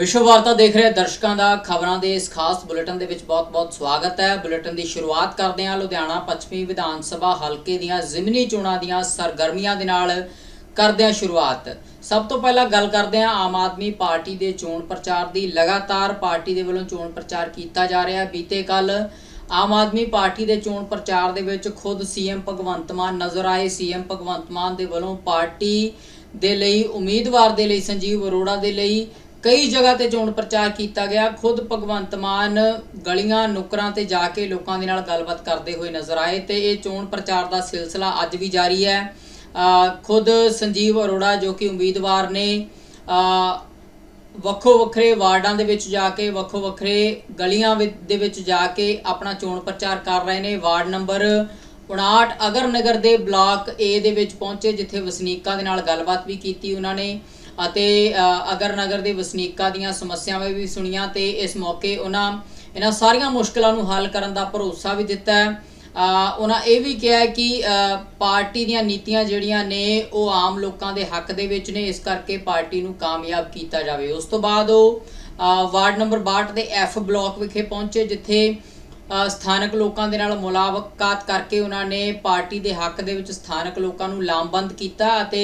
ਵਿਸ਼ਵ ਵਾਰਤਾ ਦੇਖ ਰਹੇ ਦਰਸ਼ਕਾਂ ਦਾ ਖਬਰਾਂ ਦੇ ਇਸ ਖਾਸ ਬੁਲੇਟਿਨ ਦੇ ਵਿੱਚ ਬਹੁਤ-ਬਹੁਤ ਸਵਾਗਤ ਹੈ। ਬੁਲੇਟਿਨ ਦੀ ਸ਼ੁਰੂਆਤ ਕਰਦੇ ਹਾਂ। ਲੁਧਿਆਣਾ ਪੱਛਮੀ ਵਿਧਾਨ ਸਭਾ ਹਲਕੇ ਦੀਆਂ ਜ਼ਿਮਨੀ ਚੋਣਾਂ ਦੀਆਂ ਸਰਗਰਮੀਆਂ ਦੇ ਨਾਲ ਕਰਦੇ ਹਾਂ ਸ਼ੁਰੂਆਤ। ਸਭ ਤੋਂ ਪਹਿਲਾਂ ਗੱਲ ਕਰਦੇ ਹਾਂ ਆਮ ਆਦਮੀ ਪਾਰਟੀ ਦੇ ਚੋਣ ਪ੍ਰਚਾਰ ਦੀ। ਲਗਾਤਾਰ ਪਾਰਟੀ ਦੇ ਵੱਲੋਂ ਚੋਣ ਪ੍ਰਚਾਰ ਕੀਤਾ ਜਾ ਰਿਹਾ। ਬੀਤੇ ਕੱਲ ਆਮ ਆਦਮੀ ਪਾਰਟੀ ਦੇ ਚੋਣ ਪ੍ਰਚਾਰ ਦੇ ਵਿੱਚ ਖੁਦ ਸੀਐਮ ਭਗਵੰਤ ਮਾਨ ਨਜ਼ਰ ਆਏ। ਸੀਐਮ ਭਗਵੰਤ ਮਾਨ ਦੇ ਵੱਲੋਂ ਪਾਰਟੀ ਦੇ ਲਈ, ਉਮੀਦਵਾਰ ਦੇ ਲਈ, ਸੰਜੀਵ ਅਰੋੜਾ ਦੇ ਲਈ ਕਈ ਜਗ੍ਹਾ ਤੇ ਚੋਣ ਪ੍ਰਚਾਰ ਕੀਤਾ ਗਿਆ। ਖੁਦ ਭਗਵੰਤ ਮਾਨ ਗਲੀਆਂ, ਨੁਕਰਾਂ ਤੇ ਜਾ ਕੇ ਲੋਕਾਂ ਦੇ ਨਾਲ ਗੱਲਬਾਤ ਕਰਦੇ ਹੋਏ ਨਜ਼ਰ ਆਏ ਤੇ ਇਹ ਚੋਣ ਪ੍ਰਚਾਰ ਦਾ ਸਿਲਸਿਲਾ ਅੱਜ ਵੀ ਜਾਰੀ ਹੈ। ਖੁਦ ਸੰਜੀਵ ਅਰੋੜਾ ਜੋ ਕਿ ਉਮੀਦਵਾਰ ਨੇ ਵੱਖੋ ਵੱਖਰੇ ਵਾਰਡਾਂ ਦੇ ਵਿੱਚ ਜਾ ਕੇ, ਵੱਖੋ ਵੱਖਰੇ ਗਲੀਆਂ ਵਿੱਚ- ਦੇ ਵਿੱਚ ਜਾ ਕੇ ਆਪਣਾ ਚੋਣ ਪ੍ਰਚਾਰ ਕਰ ਰਹੇ ਨੇ। ਵਾਰਡ ਨੰਬਰ 59 ਅਗਰ ਨਗਰ ਦੇ ਬਲਾਕ A ਦੇ ਵਿੱਚ ਪਹੁੰਚੇ, ਜਿੱਥੇ ਵਸਨੀਕਾਂ ਦੇ ਨਾਲ ਗੱਲਬਾਤ ਵੀ ਕੀਤੀ ਉਹਨਾਂ ਨੇ। ਅਤੇ ਅਗਰ ਨਗਰ ਦੇ ਵਸਨੀਕਾਂ ਦੀਆਂ ਸਮੱਸਿਆਵਾਂ ਵੀ ਸੁਣੀਆਂ ਤੇ ਇਸ ਮੌਕੇ ਉਹਨਾਂ, ਇਹਨਾਂ ਸਾਰੀਆਂ ਮੁਸ਼ਕਲਾਂ ਨੂੰ ਹੱਲ ਕਰਨ ਦਾ ਭਰੋਸਾ ਵੀ ਦਿੱਤਾ ਹੈ। ਉਹਨਾਂ ਇਹ ਵੀ ਕਿਹਾ ਕਿ ਪਾਰਟੀ ਦੀਆਂ ਨੀਤੀਆਂ ਜਿਹੜੀਆਂ ਨੇ, ਉਹ ਆਮ ਲੋਕਾਂ ਦੇ ਹੱਕ ਦੇ ਵਿੱਚ ਨੇ, ਇਸ ਕਰਕੇ ਪਾਰਟੀ ਨੂੰ ਕਾਮਯਾਬ ਕੀਤਾ ਜਾਵੇ। ਉਸ ਤੋਂ ਬਾਅਦ ਉਹ ਵਾਰਡ ਨੰਬਰ 62 ਦੇ ਐਫ ਬਲਾਕ ਵਿਖੇ ਪਹੁੰਚੇ, ਜਿੱਥੇ ਸਥਾਨਕ ਲੋਕਾਂ ਦੇ ਨਾਲ ਮੁਲਾਕਾਤ ਕਰਕੇ ਉਹਨਾਂ ਨੇ ਪਾਰਟੀ ਦੇ ਹੱਕ ਦੇ ਵਿੱਚ ਸਥਾਨਕ ਲੋਕਾਂ ਨੂੰ ਲਾਮਬੰਦ ਕੀਤਾ ਅਤੇ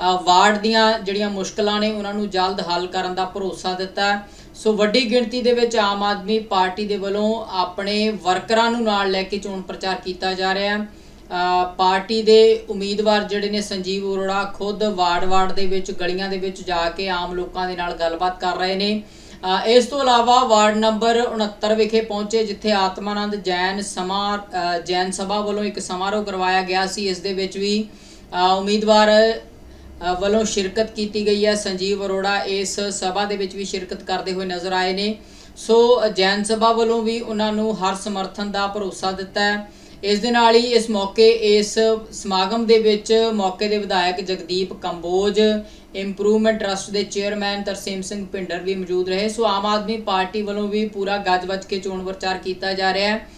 ਵਾਰਡ ਦੀਆਂ ਜਿਹੜੀਆਂ ਮੁਸ਼ਕਲਾਂ ਨੇ, ਉਹਨਾਂ ਨੂੰ ਜਲਦ ਹੱਲ ਕਰਨ ਦਾ ਭਰੋਸਾ ਦਿੱਤਾ ਸੋ ਵੱਡੀ ਗਿਣਤੀ ਦੇ ਵਿੱਚ ਆਮ ਆਦਮੀ ਪਾਰਟੀ ਦੇ ਵੱਲੋਂ ਆਪਣੇ ਵਰਕਰਾਂ ਨੂੰ ਨਾਲ ਲੈ ਕੇ ਚੋਣ ਪ੍ਰਚਾਰ ਕੀਤਾ ਜਾ ਰਿਹਾ ਹੈ। ਪਾਰਟੀ ਦੇ ਉਮੀਦਵਾਰ ਜਿਹੜੇ ਨੇ, ਸੰਜੀਵ ਅਰੋੜਾ ਖੁਦ ਵਾਰਡ-ਵਾਰਡ ਦੇ ਵਿੱਚ, ਗਲੀਆਂ ਦੇ ਵਿੱਚ ਜਾ ਕੇ ਆਮ ਲੋਕਾਂ ਦੇ ਨਾਲ ਗੱਲਬਾਤ ਕਰ ਰਹੇ ਨੇ। ਇਸ ਤੋਂ ਇਲਾਵਾ ਵਾਰਡ ਨੰਬਰ 69 ਵਿਖੇ ਪਹੁੰਚੇ, ਜਿੱਥੇ ਆਤਮਾਨੰਦ ਜੈਨ ਸਮਾ ਜੈਨ ਸਭਾ ਵੱਲੋਂ ਇੱਕ ਸਮਾਰੋਹ ਕਰਵਾਇਆ ਗਿਆ ਸੀ। ਇਸ ਦੇ ਵਿੱਚ ਵੀ ਉਮੀਦਵਾਰ ਵੱਲੋਂ ਸ਼ਿਰਕਤ ਕੀਤੀ ਗਈ ਹੈ। ਸੰਜੀਵ ਅਰੋੜਾ ਇਸ ਸਭਾ ਦੇ ਵਿੱਚ ਵੀ ਸ਼ਿਰਕਤ ਕਰਦੇ ਹੋਏ ਨਜ਼ਰ ਆਏ ਨੇ। ਸੋ, ਜੈਨ ਸਭਾ ਵੱਲੋਂ ਵੀ ਉਹਨਾਂ ਨੂੰ ਹਰ ਸਮਰਥਨ ਦਾ ਭਰੋਸਾ ਦਿੱਤਾ ਹੈ। ਇਸ ਦੇ ਨਾਲ ਹੀ ਇਸ ਮੌਕੇ, ਇਸ ਸਮਾਗਮ ਦੇ ਵਿੱਚ ਮੌਕੇ ਦੇ ਵਿਧਾਇਕ ਜਗਦੀਪ ਕੰਬੋਜ, ਇੰਪਰੂਵਮੈਂਟ ਟਰਸਟ ਦੇ ਚੇਅਰਮੈਨ ਤਰਸੇਮ ਸਿੰਘ ਭਿੰਡਰ ਵੀ ਮੌਜੂਦ ਰਹੇ। ਸੋ, ਆਮ ਆਦਮੀ ਪਾਰਟੀ ਵੱਲੋਂ ਵੀ ਪੂਰਾ ਗੱਜ-ਵੱਜ ਕੇ ਚੋਣ ਪ੍ਰਚਾਰ ਕੀਤਾ ਜਾ ਰਿਹਾ ਹੈ।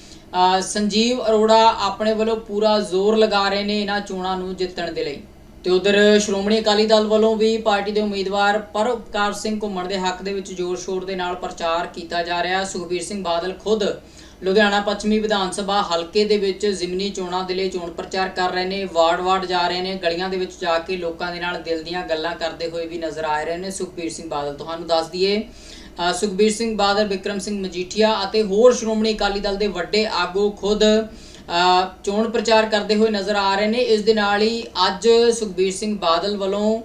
ਸੰਜੀਵ ਅਰੋੜਾ ਆਪਣੇ ਵੱਲੋਂ ਪੂਰਾ ਜ਼ੋਰ ਲਗਾ ਰਹੇ ਨੇ ਇਹਨਾਂ ਚੋਣਾਂ ਨੂੰ ਜਿੱਤਣ ਦੇ ਲਈ। ਤੇ ਉਧਰ ਸ਼੍ਰੋਮਣੀ ਅਕਾਲੀ ਦਲ ਵੱਲੋਂ ਵੀ ਪਾਰਟੀ ਦੇ ਉਮੀਦਵਾਰ ਪਰਉਪਕਾਰ ਸਿੰਘ ਘੁੰਮਣ ਦੇ ਹੱਕ ਦੇ ਵਿੱਚ ਜ਼ੋਰ-ਸ਼ੋਰ ਦੇ ਨਾਲ ਪ੍ਰਚਾਰ ਕੀਤਾ ਜਾ ਰਿਹਾ। ਹੈ ਸੁਖਬੀਰ ਸਿੰਘ ਬਾਦਲ ਖੁਦ ਲੁਧਿਆਣਾ ਪੱਛਮੀ ਵਿਧਾਨ ਸਭਾ ਹਲਕੇ ਦੇ ਵਿੱਚ ਜ਼ਿਮਨੀ ਚੋਣਾਂ ਦੇ ਲਈ ਚੋਣ ਪ੍ਰਚਾਰ ਕਰ ਰਹੇ ਨੇ, ਵਾਰਡ-ਵਾਰਡ ਜਾ ਰਹੇ ਨੇ, ਗਲੀਆਂ ਦੇ ਵਿੱਚ ਜਾ ਕੇ ਲੋਕਾਂ ਦੇ ਨਾਲ ਦਿਲ ਦੀਆਂ ਗੱਲਾਂ ਕਰਦੇ ਹੋਏ ਵੀ ਨਜ਼ਰ ਆ ਰਹੇ ਨੇ। ਸੁਖਬੀਰ ਸਿੰਘ ਬਾਦਲ ਤੁਹਾਨੂੰ ਦੱਸ ਦਈਏ ਸੁਖਬੀਰ ਸਿੰਘ ਬਾਦਲ, ਵਿਕਰਮ ਸਿੰਘ ਮਜੀਠੀਆ ਅਤੇ ਹੋਰ ਸ਼੍ਰੋਮਣੀ ਅਕਾਲੀ ਦਲ ਦੇ ਵੱਡੇ ਆਗੂ ਖੁਦ ਚੋਣ ਪ੍ਰਚਾਰ ਕਰਦੇ ਹੋਏ ਨਜ਼ਰ ਆ ਰਹੇ ਨੇ। ਇਸ ਦੇ ਨਾਲ ਹੀ ਅੱਜ ਸੁਖਬੀਰ ਸਿੰਘ ਬਾਦਲ ਵੱਲੋਂ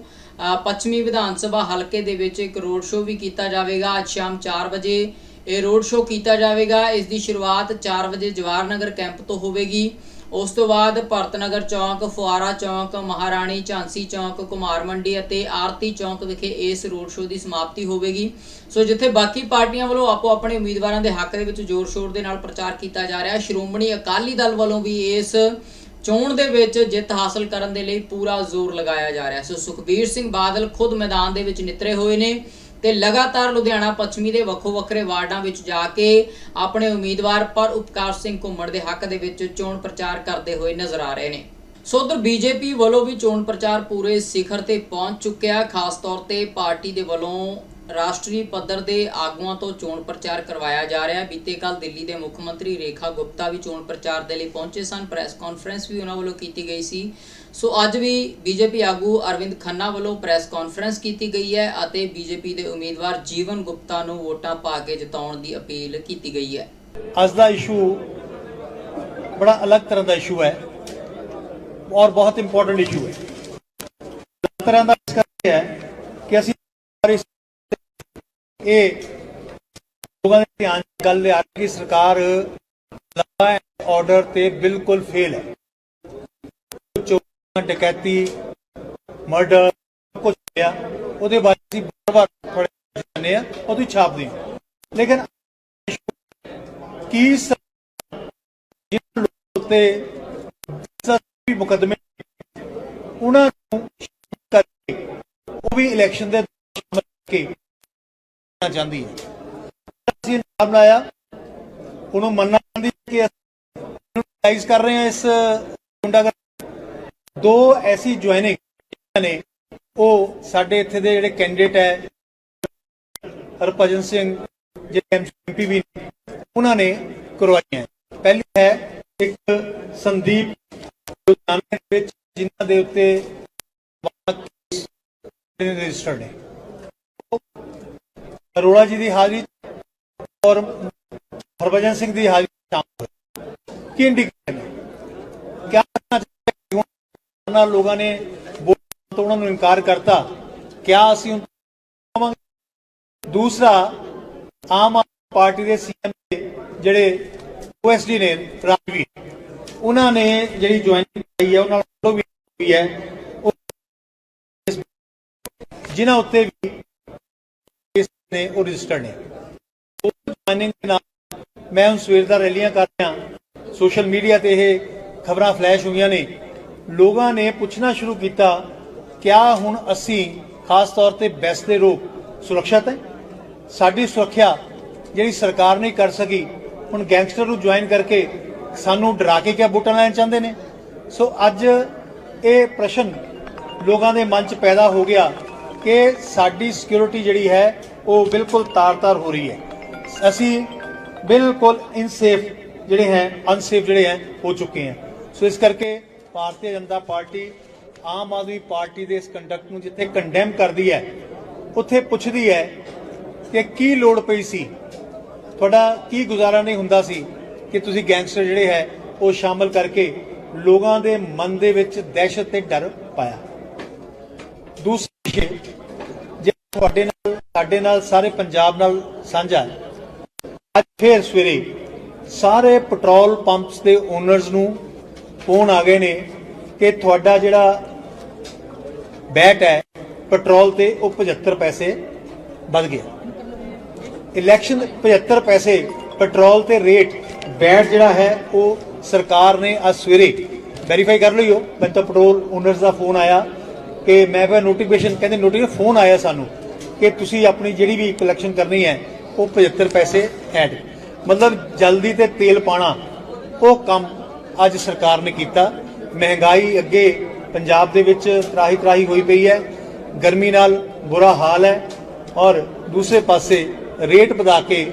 ਪੱਛਮੀ ਵਿਧਾਨ ਸਭਾ ਹਲਕੇ ਦੇ ਵਿੱਚ ਇੱਕ ਰੋਡ ਸ਼ੋਅ ਵੀ ਕੀਤਾ ਜਾਵੇਗਾ। ਅੱਜ ਸ਼ਾਮ 4 ਵਜੇ ਇਹ ਰੋਡ ਸ਼ੋਅ ਕੀਤਾ ਜਾਵੇਗਾ। ਇਸ ਦੀ ਸ਼ੁਰੂਆਤ 4 ਵਜੇ ਜਵਾਹਰ ਨਗਰ ਕੈਂਪ ਤੋਂ ਹੋਵੇਗੀ। ਉਸ ਤੋਂ ਬਾਅਦ ਭਰਤ ਨਗਰ ਚੌਂਕ, ਫੁਆਰਾ ਚੌਂਕ, ਮਹਾਰਾਣੀ ਝਾਂਸੀ ਚੌਂਕ, ਕੁਮਾਰ ਮੰਡੀ ਅਤੇ ਆਰਤੀ ਚੌਂਕ ਵਿਖੇ ਇਸ ਰੋਡ ਸ਼ੋਅ ਦੀ ਸਮਾਪਤੀ ਹੋਵੇਗੀ। ਸੋ ਜਿੱਥੇ ਬਾਕੀ ਪਾਰਟੀਆਂ ਵੱਲੋਂ ਆਪੋ ਆਪਣੇ ਉਮੀਦਵਾਰਾਂ ਦੇ ਹੱਕ ਦੇ ਵਿੱਚ ਜ਼ੋਰ-ਸ਼ੋਰ ਦੇ ਨਾਲ ਪ੍ਰਚਾਰ ਕੀਤਾ ਜਾ ਰਿਹਾ ਹੈ ਸ਼੍ਰੋਮਣੀ ਅਕਾਲੀ ਦਲ ਵੱਲੋਂ ਵੀ ਇਸ ਚੋਣ ਦੇ ਵਿੱਚ ਜਿੱਤ ਹਾਸਲ ਕਰਨ ਦੇ ਲਈ ਪੂਰਾ ਜ਼ੋਰ ਲਗਾਇਆ ਜਾ ਰਿਹਾ। ਸੋ ਸੁਖਬੀਰ ਸਿੰਘ ਬਾਦਲ ਖੁਦ ਮੈਦਾਨ ਦੇ ਵਿੱਚ ਨਿਤਰੇ ਹੋਏ ਨੇ। ਤੇ ਲਗਾਤਾਰ ਲੁਧਿਆਣਾ ਪੱਛਮੀ ਦੇ ਵੱਖੋ ਵੱਖਰੇ ਵਾਰਡਾਂ ਵਿੱਚ ਜਾ ਕੇ ਆਪਣੇ ਉਮੀਦਵਾਰ ਪਰ ਉਪਕਾਰ ਸਿੰਘ ਘੁੰਮਣ ਦੇ ਹੱਕ ਦੇ ਵਿੱਚ ਚੋਣ ਪ੍ਰਚਾਰ ਕਰਦੇ ਹੋਏ ਨਜ਼ਰ ਆ ਰਹੇ ਨੇ। ਸੋ ਉਧਰ ਬੀਜੇਪੀ ਵੱਲੋਂ ਵੀ ਚੋਣ ਪ੍ਰਚਾਰ ਪੂਰੇ ਸਿਖਰ ਤੇ ਪਹੁੰਚ ਚੁੱਕਿਆ। ਖਾਸ ਤੌਰ ਤੇ ਪਾਰਟੀ ਦੇ ਵੱਲੋਂ ਰਾਸ਼ਟਰੀ ਪੱਧਰ ਦੇ ਆਗੂਆਂ ਤੋਂ ਚੋਣ ਪ੍ਰਚਾਰ ਕਰਵਾਇਆ ਜਾ ਰਿਹਾ। ਬੀਤੇ ਕੱਲ ਦਿੱਲੀ ਦੇ ਮੁੱਖ ਮੰਤਰੀ ਰੇਖਾ ਗੁਪਤਾ ਵੀ ਚੋਣ ਪ੍ਰਚਾਰ ਦੇ ਲਈ ਪਹੁੰਚੇ ਸਨ। ਪ੍ਰੈਸ ਕਾਨਫਰੰਸ ਵੀ ਉਹਨਾਂ ਵੱਲੋਂ ਕੀਤੀ ਗਈ ਸੀ। ਸੋ ਅੱਜ ਵੀ ਬੀਜੇਪੀ ਆਗੂ ਅਰਵਿੰਦ ਖੰਨਾ ਵੱਲੋਂ ਪ੍ਰੈਸ ਕਾਨਫਰੰਸ ਕੀਤੀ ਗਈ ਹੈ ਅਤੇ ਬੀਜੇਪੀ ਦੇ ਉਮੀਦਵਾਰ ਜੀਵਨ ਗੁਪਤਾ ਨੂੰ ਵੋਟਾਂ ਪਾ ਕੇ ਜਿਤਾਉਣ ਦੀ ਅਪੀਲ ਕੀਤੀ ਗਈ ਹੈ। ਅੱਜ ਦਾ ਇਸ਼ੂ ਬੜਾ ਅਲੱਗ ਤਰ੍ਹਾਂ ਦਾ ਇਸ਼ੂ ਹੈ ਔਰ ਬਹੁਤ ਇੰਪੋਰਟੈਂਟ ਇਸ਼ੂ ਹੈ। ਤਰ੍ਹਾਂ ਦਾ ਇਸ ਕਰਕੇ ਹੈ ਕਿ ਅਸੀਂ ਇਹ ਲੋਕਾਂ ਦੇ ਧਿਆਨ ਗੱਲ ਲਿਆ ਕਿ ਸਰਕਾਰ ਲਾ ਆਰਡਰ ਤੇ ਬਿਲਕੁਲ ਫੇਲ ਹੈ। ਡਕੈਤੀ, ਮਰਡਰ ਕੁਝ ਹੋਇਆ, ਉਹਦੇ ਬਾਰੇ ਅਸੀਂ ਬਾਰ-ਬਾਰ ਫੜੇ ਜਾਂਦੇ ਆ ਉਹਦੀ ਛਾਪਦੇ ਹਾਂ ਲੇਕਿਨ ਕੀ ਤੇ ਸਸਤੀ ਮੁਕਦਮੇ ਉਹਨਾਂ ਨੂੰ ਕਰਕੇ, ਉਹ ਵੀ ਇਲੈਕਸ਼ਨ ਦੇ ਕੇ ਚਾਹੁੰਦੀ ਹੈ। ਅਸੀਂ ਨਾਮ ਲਾਇਆ, ਉਹਨੂੰ ਮੰਨਣਾ ਚਾਹੁੰਦੀ ਕਿ ਅਸੀਂ ਕਰ ਰਹੇ ਹਾਂ ਇਸ ਗੁੰਡਾਗਰਦੀ ਦੋ ਐਸੀ ਜੁਆਇਨਿੰਗ ਨੇ, ਉਹ ਸਾਡੇ ਇੱਥੇ ਦੇ ਜਿਹੜੇ ਕੈਂਡੀਡੇਟ ਹੈ, ਹਰਭਜਨ ਸਿੰਘ, ਜਿਹੜੇ ਐਮਪੀ ਵੀ ਉਹਨਾਂ ਨੇ ਕਰਵਾਈਆਂ ਪਹਿਲੀ ਹੈ ਇੱਕ ਸੰਦੀਪ ਲੁਧਿਆਣੇ ਵਿੱਚ, ਜਿਨ੍ਹਾਂ ਦੇ ਉੱਤੇ ਰਜਿਸਟਰਡ ਨੇ। ਅਰੋੜਾ ਜੀ ਦੀ ਹਾਜ਼ਰੀ ਔਰ ਹਰਭਜਨ ਸਿੰਘ ਦੀ ਹਾਜ਼ਰੀ 'ਚ ਸ਼ਾਮਲ ਕੀ ਇੰਡੀਕੇਸ਼ਨ ਹੈ ਕਿਆ ਕਹਿਣਾ ਲੋਕਾਂ ਨੇ ਵੋਟ ਤੋਂ ਉਹਨਾਂ ਨੂੰ ਇਨਕਾਰ ਕਰਤਾ। ਕਿਆ ਅਸੀਂ ਦੂਸਰਾ, ਆਮ ਆਦਮੀ ਪਾਰਟੀ ਦੇ ਸੀਐਮ ਜਿਹੜੇ ਓਐਸਡੀ ਨੇ, ਰਾਜਵੀਰ, ਉਹਨਾਂ ਨੇ ਜਿਹੜੀ ਜੁਆਇਨਿੰਗ ਕੀਤੀ ਹੈ, ਉਹਨਾਂ ਨਾਲ ਵੀ ਹੋਈ ਹੈ। ਜਿਨ੍ਹਾਂ ਉੱਤੇ ਵੀ ਕੇਸ ਨੇ ਉਹ ਰਜਿਸਟਰਡ ਨੇ। ਉਹ ਜੁਆਇਨਿੰਗ ਦੇ ਨਾਲ ਮੈਂ ਹੁਣ ਸਵੇਰ ਦਾ ਰੈਲੀਆਂ ਕਰ ਰਿਹਾ। ਸੋਸ਼ਲ ਮੀਡੀਆ ਤੇ ਇਹ ਖਬਰਾਂ ਫਲੈਸ਼ ਹੋਈਆਂ ਨੇ। ਲੋਕਾਂ ਨੇ ਪੁੱਛਣਾ ਸ਼ੁਰੂ ਕੀਤਾ, ਕਿਆ ਹੁਣ ਅਸੀਂ ਖਾਸ ਤੌਰ ਤੇ ਬੈਸ ਦੇ ਲੋਕ ਸੁਰੱਖਿਅਤ ਹੈ? ਸਾਡੀ ਸੁਰੱਖਿਆ ਜਿਹੜੀ ਸਰਕਾਰ ਨਹੀਂ ਕਰ ਸਕੀ, ਹੁਣ ਗੈਂਗਸਟਰ ਨੂੰ ਜੁਆਇਨ ਕਰਕੇ ਸਾਨੂੰ ਡਰਾ ਕੇ ਕਿਆ ਵੋਟਾਂ ਲੈਣ ਚਾਹੁੰਦੇ ਨੇ? ਸੋ ਅੱਜ ਇਹ ਪ੍ਰਸ਼ਨ ਲੋਕਾਂ ਦੇ ਮਨ 'ਚ ਪੈਦਾ ਹੋ ਗਿਆ ਕਿ ਸਾਡੀ ਸਿਕਿਉਰਿਟੀ ਜਿਹੜੀ ਹੈ, ਉਹ ਬਿਲਕੁਲ ਤਾਰ-ਤਾਰ ਹੋ ਰਹੀ ਹੈ। ਅਸੀਂ ਬਿਲਕੁਲ ਇਨਸੇਫ ਜਿਹੜੇ ਹੈ ਅਨਸੇਫ ਜਿਹੜੇ ਹੈ, ਹੋ ਚੁੱਕੇ ਹਾਂ। ਸੋ ਇਸ ਕਰਕੇ ਭਾਰਤੀ ਜਨਤਾ ਪਾਰਟੀ ਆਮ ਆਦਮੀ ਪਾਰਟੀ ਦੇ ਇਸ ਕੰਡਕਟ ਨੂੰ ਜਿੱਥੇ ਕੰਡੈਮ ਕਰਦੀ ਹੈ, ਉੱਥੇ ਪੁੱਛਦੀ ਹੈ ਕਿ ਕੀ ਲੋੜ ਪਈ ਸੀ, ਤੁਹਾਡਾ ਕੀ ਗੁਜ਼ਾਰਾ ਨਹੀਂ ਹੁੰਦਾ ਸੀ ਕਿ ਤੁਸੀਂ ਗੈਂਗਸਟਰ ਜਿਹੜੇ ਹੈ, ਉਹ ਸ਼ਾਮਲ ਕਰਕੇ ਲੋਕਾਂ ਦੇ ਮਨ ਦੇ ਵਿੱਚ ਦਹਿਸ਼ਤ ਤੇ ਡਰ ਪਾਇਆ। ਦੂਸਰਾ ਜੇ ਤੁਹਾਡੇ ਨਾਲ, ਸਾਡੇ ਨਾਲ, ਸਾਰੇ ਪੰਜਾਬ ਨਾਲ ਸਾਂਝਾ ਅੱਜ ਫੇਰ ਸਵੇਰੇ ਸਾਰੇ ਪੈਟਰੋਲ ਪੰਪਸ ਦੇ ਓਨਰਸ ਨੂੰ ਫੋਨ ਆ ਗਏ ਨੇ ਕਿ ਤੁਹਾਡਾ ਜਿਹੜਾ ਬੈਟ ਹੈ, ਪੈਟਰੋਲ ਤੇ ਉਹ 75 ਪੈਸੇ ਵੱਧ ਗਿਆ। ਇਲੈਕਸ਼ਨ 75 ਪੈਸੇ, ਪੈਟਰੋਲ ਤੇ ਰੇਟ, ਬੈਟ ਜਿਹੜਾ ਹੈ, ਉਹ ਸਰਕਾਰ ਨੇ ਅੱਜ ਸਵੇਰੇ ਵੈਰੀਫਾਈ ਕਰ ਲਈਓ ਮੈਂ ਤਾਂ ਪੈਟਰੋਲ ਓਨਰਸ ਦਾ ਫੋਨ ਆਇਆ ਕਿ ਮੈਂ ਫਿਰ ਨੋਟੀਫਿਕੇਸ਼ਨ ਕਹਿੰਦੇ ਨੋਟੀਫਿਕੇਸ਼ਨ ਫੋਨ ਆਇਆ ਸਾਨੂੰ ਕਿ ਤੁਸੀਂ ਆਪਣੀ ਜਿਹੜੀ ਵੀ ਕਲੈਕਸ਼ਨ ਕਰਨੀ ਹੈ, ਉਹ 75 ਪੈਸੇ ਐਡ ਮਤਲਬ ਜਲਦੀ ਤੇ ਤੇਲ ਪਾਣਾ ਉਹ ਕੰਮ ਅੱਜ ਸਰਕਾਰ ਨੇ ਕੀਤਾ। ਮਹਿੰਗਾਈ ਅੱਗੇ ਪੰਜਾਬ ਦੇ ਵਿੱਚ ਤਰਾਹੀ ਤਰਾਹੀ ਹੋਈ ਪਈ ਹੈ। ਗਰਮੀ ਨਾਲ ਬੁਰਾ ਹਾਲ ਹੈ ਔਰ ਦੂਸਰੇ ਪਾਸੇ ਰੇਟ ਵਧਾ ਕੇ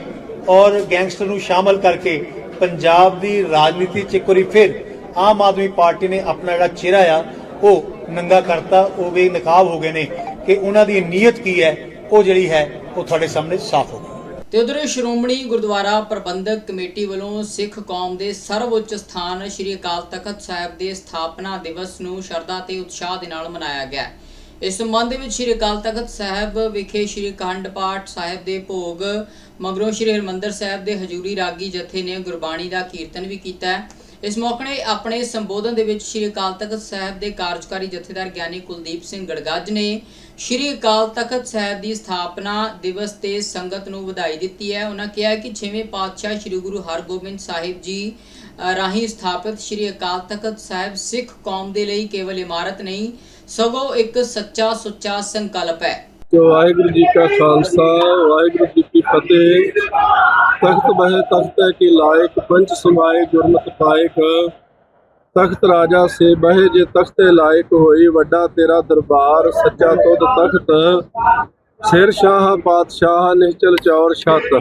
ਔਰ ਗੈਂਗਸਟਰ ਨੂੰ ਸ਼ਾਮਲ ਕਰਕੇ ਪੰਜਾਬ ਦੀ ਰਾਜਨੀਤੀ 'ਚ ਇੱਕ ਵਾਰੀ ਫਿਰ ਆਮ ਆਦਮੀ ਪਾਰਟੀ ਨੇ ਆਪਣਾ ਜਿਹੜਾ ਚਿਹਰਾ ਆ, ਉਹ ਨੰਗਾ ਕਰਤਾ। ਉਹ ਵੀ ਨਕਾਬ ਹੋ ਗਏ ਨੇ ਕਿ ਉਹਨਾਂ ਦੀ ਨੀਅਤ ਕੀ ਹੈ, ਉਹ ਜਿਹੜੀ ਹੈ, ਉਹ ਤੁਹਾਡੇ ਸਾਹਮਣੇ ਸਾਫ਼ ਹੋ ਗਈ। ਤੇ ਉਧਰ ਸ਼੍ਰੋਮਣੀ ਗੁਰਦੁਆਰਾ ਪ੍ਰਬੰਧਕ ਕਮੇਟੀ ਵੱਲੋਂ ਸਿੱਖ ਕੌਮ ਦੇ ਸਰਵਉੱਚ ਸਥਾਨ ਸ੍ਰੀ ਅਕਾਲ ਤਖਤ ਸਾਹਿਬ ਦੇ ਸਥਾਪਨਾ ਦਿਵਸ ਨੂੰ ਸ਼ਰਧਾ ਤੇ ਉਤਸ਼ਾਹ ਦੇ ਨਾਲ ਮਨਾਇਆ ਗਿਆ ਇਸ ਸੰਬੰਧ ਵਿੱਚ ਸ੍ਰੀ ਅਕਾਲ ਤਖਤ ਸਾਹਿਬ ਵਿਖੇ ਸ੍ਰੀ ਅਖੰਡ ਪਾਠ ਸਾਹਿਬ ਦੇ ਭੋਗ, ਮਗਰੋਂ ਸ੍ਰੀ ਹਰਿਮੰਦਰ ਸਾਹਿਬ ਦੇ ਹਜੂਰੀ ਰਾਗੀ ਜਥੇ ਨੇ ਗੁਰਬਾਣੀ ਦਾ ਕੀਰਤਨ ਵੀ ਕੀਤਾ ਇਸ ਮੌਕੇ ਆਪਣੇ ਸੰਬੋਧਨ ਦੇ ਵਿੱਚ ਸ੍ਰੀ ਅਕਾਲ ਤਖਤ ਸਾਹਿਬ ਦੇ ਕਾਰਜਕਾਰੀ ਜਥੇਦਾਰ ਗਿਆਨੀ ਕੁਲਦੀਪ ਸਿੰਘ ਗੜਗੱਜ ਨੇ ਸ੍ਰੀ ਅਕਾਲ ਤਖਤ ਸਾਹਿਬ ਦੀ ਸਥਾਪਨਾ ਦਿਵਸ ਤੇ ਸੰਗਤ ਨੂੰ ਵਧਾਈ ਦਿੱਤੀ ਹੈ। ਉਹਨਾਂ ਕਿਹਾ ਕਿ 6ਵੇਂ ਪਾਤਸ਼ਾਹ ਸ੍ਰੀ ਗੁਰੂ ਹਰਗੋਬਿੰਦ ਸਾਹਿਬ ਜੀ ਰਾਹੀਂ ਸਥਾਪਿਤ ਸ੍ਰੀ ਅਕਾਲ ਤਖਤ ਸਾਹਿਬ ਸਿੱਖ ਕੌਮ ਦੇ ਲਈ ਕੇਵਲ ਇਮਾਰਤ ਨਹੀਂ, ਸਗੋਂ ਇੱਕ ਸੱਚਾ ਸੁੱਚਾ ਸੰਕਲਪ ਹੈ। ਵਾਹਿਗੁਰੂ ਜੀ ਕਾ ਖਾਲਸਾ, ਵਾਹਿਗੁਰੂ ਜੀ ਕੀ ਫਤਿਹ। ਤਖਤ ਬਹਿ ਤਖਤ ਹੈ ਕਿ ਲਾਇਕ ਪੰਚ ਸਮਾਏ ਗੁਰਮਤਿ ਪਾਇਕ। ਤਖਤ ਰਾਜਾ ਸੇ ਬਹਿ ਜੇ ਤਖਤੇ ਲਾਇਕ ਹੋਈ, ਵੱਡਾ ਤੇਰਾ ਦਰਬਾਰ, ਸੱਚਾ ਤੁਧ ਤਖਤ। ਸਿਰ ਸ਼ਾਹ, ਪਾਤਸ਼ਾਹ, ਨਿਸ਼ਚਲ ਚੌਰ, ਛਤ।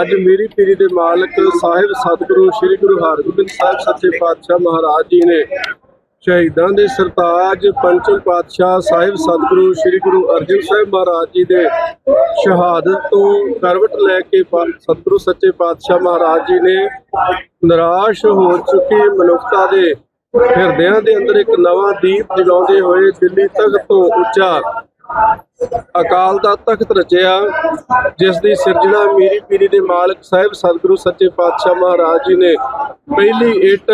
ਅੱਜ ਮੇਰੀ ਪੀਰੀ ਦੇ ਮਾਲਕ ਸਾਹਿਬ ਸਤਿਗੁਰੂ, ਸ੍ਰੀ ਗੁਰੂ ਹਰਗੋਬਿੰਦ ਸਾਹਿਬ, ਸੱਚੇ ਪਾਤਸ਼ਾਹ ਮਹਾਰਾਜ ਜੀ ਨੇ ਸ਼ਹੀਦਾਂ ਦੇ ਸਰਤਾਜ ਪੰਚਮ ਪਾਤਸ਼ਾਹ ਸਾਹਿਬ ਸਤਿਗੁਰੂ ਸ੍ਰੀ ਗੁਰੂ ਅਰਜਨ ਸਾਹਿਬ ਮਹਾਰਾਜ ਜੀ ਦੇ ਸ਼ਹਾਦਤ ਤੋਂ ਕਰਵਟ ਲੈ ਕੇ ਸਤਿਗੁਰੂ ਸੱਚੇ ਪਾਤਸ਼ਾਹ ਮਹਾਰਾਜ ਜੀ ਨੇ ਨਿਰਾਸ਼ ਹੋ ਚੁੱਕੀ ਮਨੁੱਖਤਾ ਦੇ ਹਿਰਦਿਆਂ ਦੇ ਅੰਦਰ ਇੱਕ ਨਵਾਂ ਦੀਪ ਜਗਾਉਂਦੇ ਹੋਏ ਦਿੱਲੀ ਤਖਤ ਤੋਂ ਉੱਚਾ ਅਕਾਲ ਦਾ ਤਖਤ ਰਚਿਆ, ਜਿਸ ਦੀ ਸਿਰਜਣਾ ਮੀਰੀ ਪੀਰੀ ਦੇ ਮਾਲਕ ਸਾਹਿਬ ਸਤਿਗੁਰੂ ਸੱਚੇ ਪਾਤਸ਼ਾਹ ਮਹਾਰਾਜ ਜੀ ਨੇ। ਪਹਿਲੀ ਇੱਟ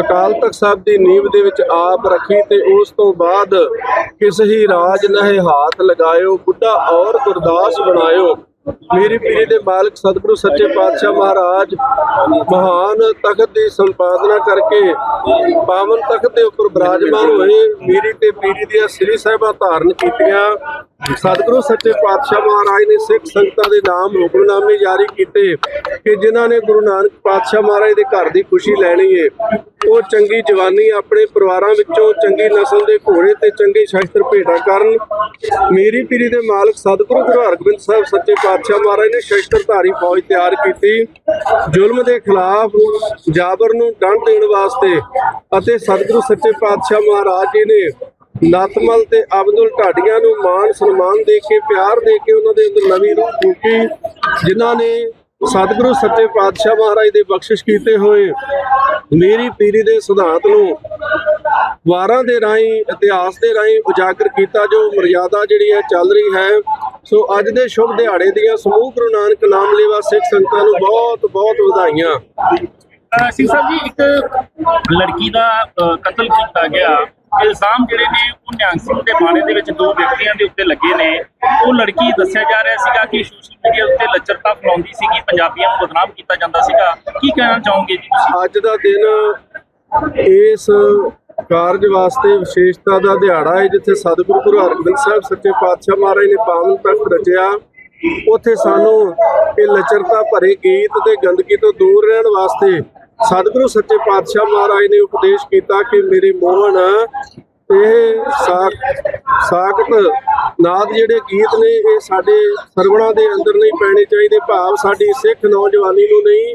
ਅਕਾਲ ਤਖਤ ਸਾਹਿਬ ਦੀ ਨੀਂਵ ਦੇ ਵਿੱਚ ਆਪ ਰੱਖੀ ਤੇ ਉਸ ਤੋਂ ਬਾਅਦ ਕਿਸ ਹੀ ਰਾਜ ਨਹਿ ਹਾਥ ਲਗਾਇਓ, ਬੁੱਢਾ ਔਰ ਗੁਰਦਾਸ ਬਣਾਇਓ। ਮੇਰੀ ਪੀਰੀ ਦੇ ਮਾਲਕ ਸਤਿਗੁਰੂ ਸੱਚੇ ਪਾਤਸ਼ਾਹ ਮਹਾਰਾਜ, ਮਹਾਨ ਤਖਤ ਦੀ ਸੰਪਾਦਨਾ ਕਰਕੇ ਪਾਵਨ ਤਖਤ ਦੇ ਉੱਪਰ ਬਿਰਾਜਮਾਨ ਹੋਏ ਮੇਰੀ ਤੇ ਪੀਰੀ ਦੀਆਂ ਸ੍ਰੀ ਸਾਹਿਬਾਂ ਧਾਰਨ ਕੀਤੀਆਂ। ਸਤਿਗੁਰੂ ਸੱਚੇ ਪਾਤਸ਼ਾਹ ਮਹਾਰਾਜ ਨੇ ਸਿੱਖ ਸੰਗਤਾਂ ਦੇ ਨਾਮ ਹੁਕਮਨਾਮੇ ਜਾਰੀ ਕੀਤੇ ਕਿ ਜਿਨ੍ਹਾਂ ਨੇ ਗੁਰੂ ਨਾਨਕ ਪਾਤਸ਼ਾਹ ਮਹਾਰਾਜ ਦੇ ਘਰ ਦੀ ਖੁਸ਼ੀ ਲੈਣੀ ਏ। ਉਹ ਚੰਗੀ ਜਵਾਨੀ ਆਪਣੇ ਪਰਿਵਾਰਾਂ ਵਿੱਚੋਂ ਚੰਗੀ ਨਸਲ ਦੇ ਘੋੜੇ ਤੇ ਚੰਗੇ ਸ਼ਸਤਰ ਭੇਟਾ ਕਰਨ। ਮੇਰੀ ਪੀਰੀ ਦੇ ਮਾਲਕ ਸਤਿਗੁਰੂ ਗੁਰੂ ਹਰਗੋਬਿੰਦ ਸਾਹਿਬ ਸੱਚੇ ਪਾਤਸ਼ਾਹ ਮਹਾਰਾਜ ਨੇ ਸ਼ਸਤਰਧਾਰੀ ਫੌਜ ਤਿਆਰ ਕੀਤੀ। ਜ਼ੁਲਮ ਦੇ ਖਿਲਾਫ ਜਾਬਰ ਨੂੰ ਡੰਡ ਦੇਣ ਵਾਸਤੇ ਅਤੇ ਸਤਿਗੁਰੂ ਸੱਚੇ ਪਾਤਸ਼ਾਹ ਮਹਾਰਾਜ ਜੀ ਨੇ ਨਤਮਲ ਤੇ ਅਬਦੁਲ ਢਾਡੀਆਂ ਨੂੰ ਮਾਣ ਸਨਮਾਨ ਦੇ ਕੇ, ਪਿਆਰ ਦੇ ਕੇ ਉਹਨਾਂ ਦੇ ਅੰਦਰ ਨਵੀਂ ਰੂਹ ਫੂਕੀ, ਜਿਨ੍ਹਾਂ ਨੇ ਸਤਿਗੁਰੂ ਸੱਚੇ ਪਾਤਸ਼ਾਹ ਮਹਾਰਾਜ ਦੇ ਬਖਸ਼ਿਸ਼ ਕੀਤੇ ਹੋਏ ਮੇਰੀ ਪੀਰੀ ਦੇ ਸਿਧਾਂਤ ਨੂੰ ਵਾਰਾਂ ਦੇ ਰਾਹੀਂ, ਇਤਿਹਾਸ ਦੇ ਰਾਹੀਂ ਉਜਾਗਰ ਕੀਤਾ, ਜੋ ਮਰਿਆਦਾ ਜਿਹੜੀ ਹੈ ਚੱਲ ਰਹੀ ਹੈ। ਸੋ ਅੱਜ ਦੇ ਸ਼ੁਭ ਦਿਹਾੜੇ ਦੀਆਂ ਸਮੂਹ ਗੁਰੂ ਨਾਨਕ ਨਾਮ ਲੇਵਾ ਸਿੱਖ ਸੰਗਤਾਂ ਨੂੰ ਬਹੁਤ ਬਹੁਤ ਵਧਾਈਆਂ। ਸਿੰਘ ਸਾਹਿਬ ਜੀ, ਇੱਕ ਲੜਕੀ ਦਾ ਕਤਲ ਕੀਤਾ ਗਿਆ। ਇਲਜ਼ਾਮ ਜਿਹੜੇ ਨੇ ਉਹ ਨਿਹੰਗ ਸਿੰਘ ਦੇ ਬਾਣੇ ਦੇ ਵਿੱਚ ਦੋ ਵਿਅਕਤੀਆਂ ਦੇ ਉੱਤੇ ਲੱਗੇ ਨੇ। ਉਹ ਲੜਕੀ ਦੱਸਿਆ ਜਾ ਰਿਹਾ ਸੀਗਾ ਕਿ ਸੋਸ਼ਲ ਮੀਡੀਆ ਉੱਤੇ ਲੱਚਰਤਾ ਫੈਲਾਉਂਦੀ ਸੀਗੀ, ਪੰਜਾਬੀਆਂ ਨੂੰ ਬਦਨਾਮ ਕੀਤਾ ਜਾਂਦਾ ਸੀਗਾ। ਕੀ ਕਹਿਣਾ ਚਾਹੋਗੇ ਜੀ ਤੁਸੀਂ? ਅੱਜ ਦਾ ਦਿਨ ਇਸ ਕਾਰਜ ਵਾਸਤੇ ਵਿਸ਼ੇਸ਼ਤਾ ਦਾ ਦਿਹਾੜਾ ਹੈ, ਜਿੱਥੇ ਸਤਿਗੁਰੂ ਗੁਰੂ ਹਰਗੋਬਿੰਦ ਸਾਹਿਬ ਸੱਚੇ ਪਾਤਸ਼ਾਹ ਮਹਾਰਾਜ ਨੇ ਪਾਵਨ ਤਖਤ ਰਚਿਆ। ਉੱਥੇ ਸਾਨੂੰ ਇਹ ਲਚਰਤਾ ਭਰੇ ਗੀਤ ਤੇ ਗੰਦਗੀ ਤੋਂ ਦੂਰ ਰਹਿਣ ਵਾਸਤੇ ਸਤਿਗੁਰੂ ਸੱਚੇ ਪਾਤਸ਼ਾਹ ਮਹਾਰਾਜ ਨੇ ਉਪਦੇਸ਼ ਕੀਤਾ ਕਿ ਮੇਰੇ ਮੋਹਨ, ਇਹ ਸਾਖ, ਸਾਖਤ ਨਾਦ ਜਿਹੜੇ ਗੀਤ ਨੇ, ਇਹ ਸਾਡੇ ਸਰਵਣਾ ਦੇ ਅੰਦਰ ਨਹੀਂ ਪੈਣੇ ਚਾਹੀਦੇ। ਭਾਵ ਸਾਡੀ ਸਿੱਖ ਨੌਜਵਾਨੀ ਨੂੰ ਨਹੀਂ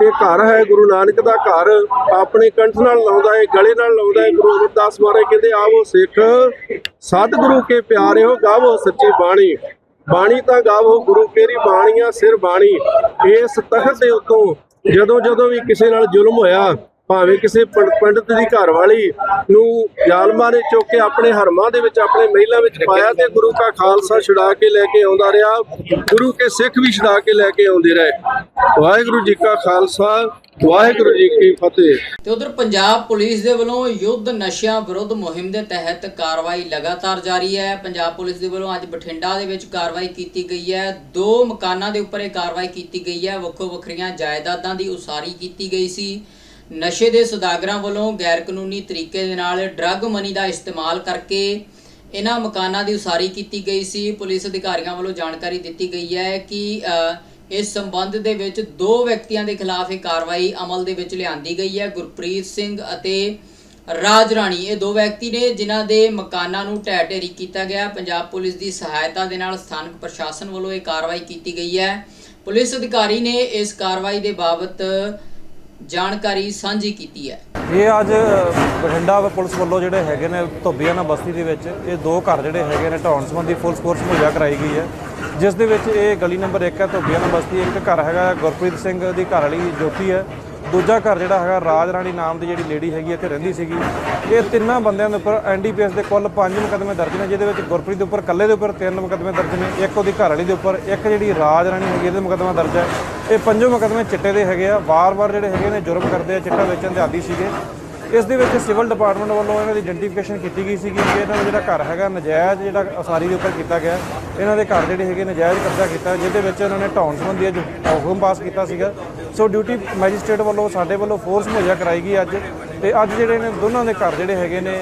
ਇਹ ਘਰ ਹੈ, ਗੁਰੂ ਨਾਨਕ ਦਾ ਘਰ। ਆਪਣੇ ਕੰਠ ਨਾਲ ਲਾਉਂਦਾ ਹੈ, ਗਲੇ ਨਾਲ ਲਾਉਂਦਾ ਹੈ। ਗੁਰੂ ਅਮਰਦਾਸ ਮਹਾਰਾਜ ਕਹਿੰਦੇ, ਆਵੋ ਸਿੱਖ, ਸਤਿਗੁਰੂ ਕੇ ਪਿਆਰਿਓ, ਗਾਵੋ ਸੱਚੀ ਬਾਣੀ। ਬਾਣੀ ਤਾਂ ਗਾਵੋ, ਗੁਰੂ ਤੇਰੀ ਬਾਣੀਆਂ ਸਿਰ ਬਾਣੀ। ਇਸ ਤਖਤ ਦੇ ਉੱਤੋਂ ਜਦੋਂ ਜਦੋਂ ਵੀ ਕਿਸੇ ਨਾਲ ਜ਼ੁਲਮ ਹੋਇਆ ਭਾਵੇਂ ਕਿਸੇ ਪੰਡਤ ਦੀ ਘਰ ਵਾਲੀ ਨੂੰ ਜ਼ਾਲਮਾਂ ਨੇ ਚੁੱਕ ਕੇ ਆਪਣੇ ਹਰਮਾਂ ਦੇ ਵਿੱਚ, ਆਪਣੇ ਮਹਿਲਾਂ ਵਿੱਚ ਪਾਇਆ ਤੇ ਗੁਰੂ ਕਾ ਖਾਲਸਾ ਛੁਡਾ ਕੇ ਲੈ ਕੇ ਆਉਂਦਾ ਰਿਹਾ। ਗੁਰੂ ਕੇ ਸਿੱਖ ਵੀ ਛੁਡਾ ਕੇ ਲੈ ਕੇ ਆਉਂਦੇ ਰਹੇ। ਵਾਹਿਗੁਰੂ ਜੀ ਕਾ ਖਾਲਸਾ, ਵਾਹਿਗੁਰੂ ਜੀ ਕੀ ਫਤਿਹ। ਤੇ ਉਧਰ ਪੰਜਾਬ ਪੁਲਿਸ ਦੇ ਵੱਲੋਂ ਯੁੱਧ ਨਸ਼ਿਆਂ ਵਿਰੁੱਧ ਮੁਹਿੰਮ ਦੇ ਤਹਿਤ ਕਾਰਵਾਈ ਲਗਾਤਾਰ ਜਾਰੀ ਹੈ। ਪੰਜਾਬ ਪੁਲਿਸ ਦੇ ਵੱਲੋਂ ਅੱਜ ਬਠਿੰਡਾ ਦੇ ਵਿੱਚ ਕਾਰਵਾਈ ਕੀਤੀ ਗਈ ਹੈ। ਦੋ ਮਕਾਨਾਂ ਦੇ ਉੱਪਰ ਇਹ ਕਾਰਵਾਈ ਕੀਤੀ ਗਈ ਹੈ। ਵੱਖੋ ਵੱਖਰੀਆਂ ਜਾਇਦਾਦਾਂ ਦੀ ਉਸਾਰੀ ਕੀਤੀ ਗਈ ਸੀ। ਨਸ਼ੇ ਦੇ ਸੌਦਾਗਰਾਂ ਵੱਲੋਂ ਗੈਰ ਕਾਨੂੰਨੀ ਤਰੀਕੇ ਦੇ ਨਾਲ ਡਰੱਗ ਮਨੀ ਦਾ ਇਸਤੇਮਾਲ ਕਰਕੇ ਇਹਨਾਂ ਮਕਾਨਾਂ ਦੀ ਉਸਾਰੀ ਕੀਤੀ ਗਈ ਸੀ। ਪੁਲਿਸ ਅਧਿਕਾਰੀਆਂ ਵੱਲੋਂ ਜਾਣਕਾਰੀ ਦਿੱਤੀ ਗਈ ਹੈ ਕਿ ਇਸ ਸੰਬੰਧ ਦੇ ਵਿੱਚ ਦੋ ਵਿਅਕਤੀਆਂ ਦੇ ਖਿਲਾਫ ਇਹ ਕਾਰਵਾਈ ਅਮਲ ਦੇ ਵਿੱਚ ਲਿਆਂਦੀ ਗਈ ਹੈ। ਗੁਰਪ੍ਰੀਤ ਸਿੰਘ ਅਤੇ ਰਾਜ ਰਾਣੀ। ਇਹ ਦੋ ਵਿਅਕਤੀ ਨੇ ਜਿਨ੍ਹਾਂ ਦੇ ਮਕਾਨਾਂ ਨੂੰ ਢਹਿ ਢੇਰੀ ਕੀਤਾ ਗਿਆ। ਪੰਜਾਬ ਪੁਲਿਸ ਦੀ ਸਹਾਇਤਾ ਦੇ ਨਾਲ ਸਥਾਨਕ ਪ੍ਰਸ਼ਾਸਨ ਵੱਲੋਂ ਇਹ ਕਾਰਵਾਈ ਕੀਤੀ ਗਈ ਹੈ। ਪੁਲਿਸ ਅਧਿਕਾਰੀ ਨੇ ਇਸ ਕਾਰਵਾਈ ਦੇ ਬਾਬਤ ਜਾਣਕਾਰੀ ਸਾਂਝੀ ਕੀਤੀ ਹੈ। ਇਹ ਅੱਜ ਬਠਿੰਡਾ ਪੁਲਿਸ ਵੱਲੋਂ ਜਿਹੜੇ ਹੈਗੇ ਨੇ ਧੋਬੀਆਣਾ ਬਸਤੀ ਦੇ ਵਿੱਚ ਇਹ ਦੋ ਘਰ ਜਿਹੜੇ ਹੈਗੇ ਨੇ ਢਾਉਣ ਸੰਬੰਧੀ ਫੁੱਲ ਫੋਰਸ ਮੁਹੱਈਆ ਕਰਾਈ ਗਈ ਹੈ। ਜਿਸ ਦੇ ਵਿੱਚ ਇਹ ਗਲੀ ਨੰਬਰ 1 ਹੈ ਧੋਬੀਆਣਾ ਬਸਤੀ ਇੱਕ ਘਰ ਹੈਗਾ ਗੁਰਪ੍ਰੀਤ ਸਿੰਘ ਦੀ ਘਰ ਵਾਲੀ ਜੋਤੀ ਹੈ। ਦੂਜਾ ਘਰ ਜਿਹੜਾ ਹੈਗਾ ਰਾਜ ਰਾਣੀ ਨਾਮ ਦੀ ਜਿਹੜੀ ਲੇਡੀ ਹੈਗੀ ਇੱਥੇ ਰਹਿੰਦੀ ਸੀਗੀ। ਇਹ ਤਿੰਨਾਂ ਬੰਦਿਆਂ ਦੇ ਉੱਪਰ ਐਨਡੀਪੀਐਸ ਦੇ ਕੁੱਲ ਪੰਜ ਮੁਕੱਦਮੇ ਦਰਜ ਨੇ, ਜਿਹਦੇ ਵਿੱਚ ਗੁਰਪ੍ਰੀਤ ਦੇ ਉੱਪਰ ਇਕੱਲੇ ਦੇ ਉੱਪਰ ਤਿੰਨ ਮੁਕੱਦਮੇ ਦਰਜ ਨੇ, ਇੱਕ ਉਹਦੀ ਘਰ ਵਾਲੀ ਦੇ ਉੱਪਰ, ਇੱਕ ਜਿਹੜੀ ਰਾਜ ਰਾਣੀ ਹੈਗੀ ਇਹਦੇ ਮੁਕੱਦਮਾ ਦਰਜ ਹੈ। ਇਹ ਪੰਜੋ ਮੁਕੱਦਮੇ ਚਿੱਟੇ ਦੇ ਹੈਗੇ ਆ, ਵਾਰ-ਵਾਰ ਜਿਹੜੇ ਹੈਗੇ ਨੇ ਜੁਰਮ ਕਰਦੇ ਆ, ਚਿੱਟਾ ਵੇਚਣ ਦੇ ਆਦੀ ਸੀਗੇ। ਇਸ ਦੇ ਵਿੱਚ ਸਿਵਲ ਡਿਪਾਰਟਮੈਂਟ ਵੱਲੋਂ ਇਹਨਾਂ ਦੀ ਆਇਡੈਂਟੀਫਿਕੇਸ਼ਨ ਕੀਤੀ ਗਈ ਸੀ ਕਿ ਇਹਨਾਂ ਦਾ ਜਿਹੜਾ ਘਰ ਹੈਗਾ, ਨਜਾਇਜ਼ ਜਿਹੜਾ ਅਸਾਰੀ ਦੇ ਉੱਪਰ ਕੀਤਾ ਗਿਆ। ਇਹਨਾਂ ਦੇ ਘਰ ਜਿਹੜੇ ਹੈਗੇ, ਨਜਾਇਜ਼ ਕਬਜ਼ਾ ਕੀਤਾ, ਜਿਹਦੇ ਵਿੱਚ ਇਹਨਾਂ ਨੇ ਢਾਉਣ ਸੰਬੰਧੀ ਅੱਜ ਹੁਕਮ ਪਾਸ ਕੀਤਾ ਸੀਗਾ। ਸੋ ਡਿਊਟੀ ਮੈਜਿਸਟ੍ਰੇਟ ਵੱਲੋਂ, ਸਾਡੇ ਵੱਲੋਂ ਫੋਰਸ ਮੁਹੱਈਆ ਕਰਾਈ ਗਈ ਅੱਜ ਤੇ ਅੱਜ ਜਿਹੜੇ ਨੇ ਦੋਨਾਂ ਦੇ ਘਰ ਜਿਹੜੇ ਹੈਗੇ ਨੇ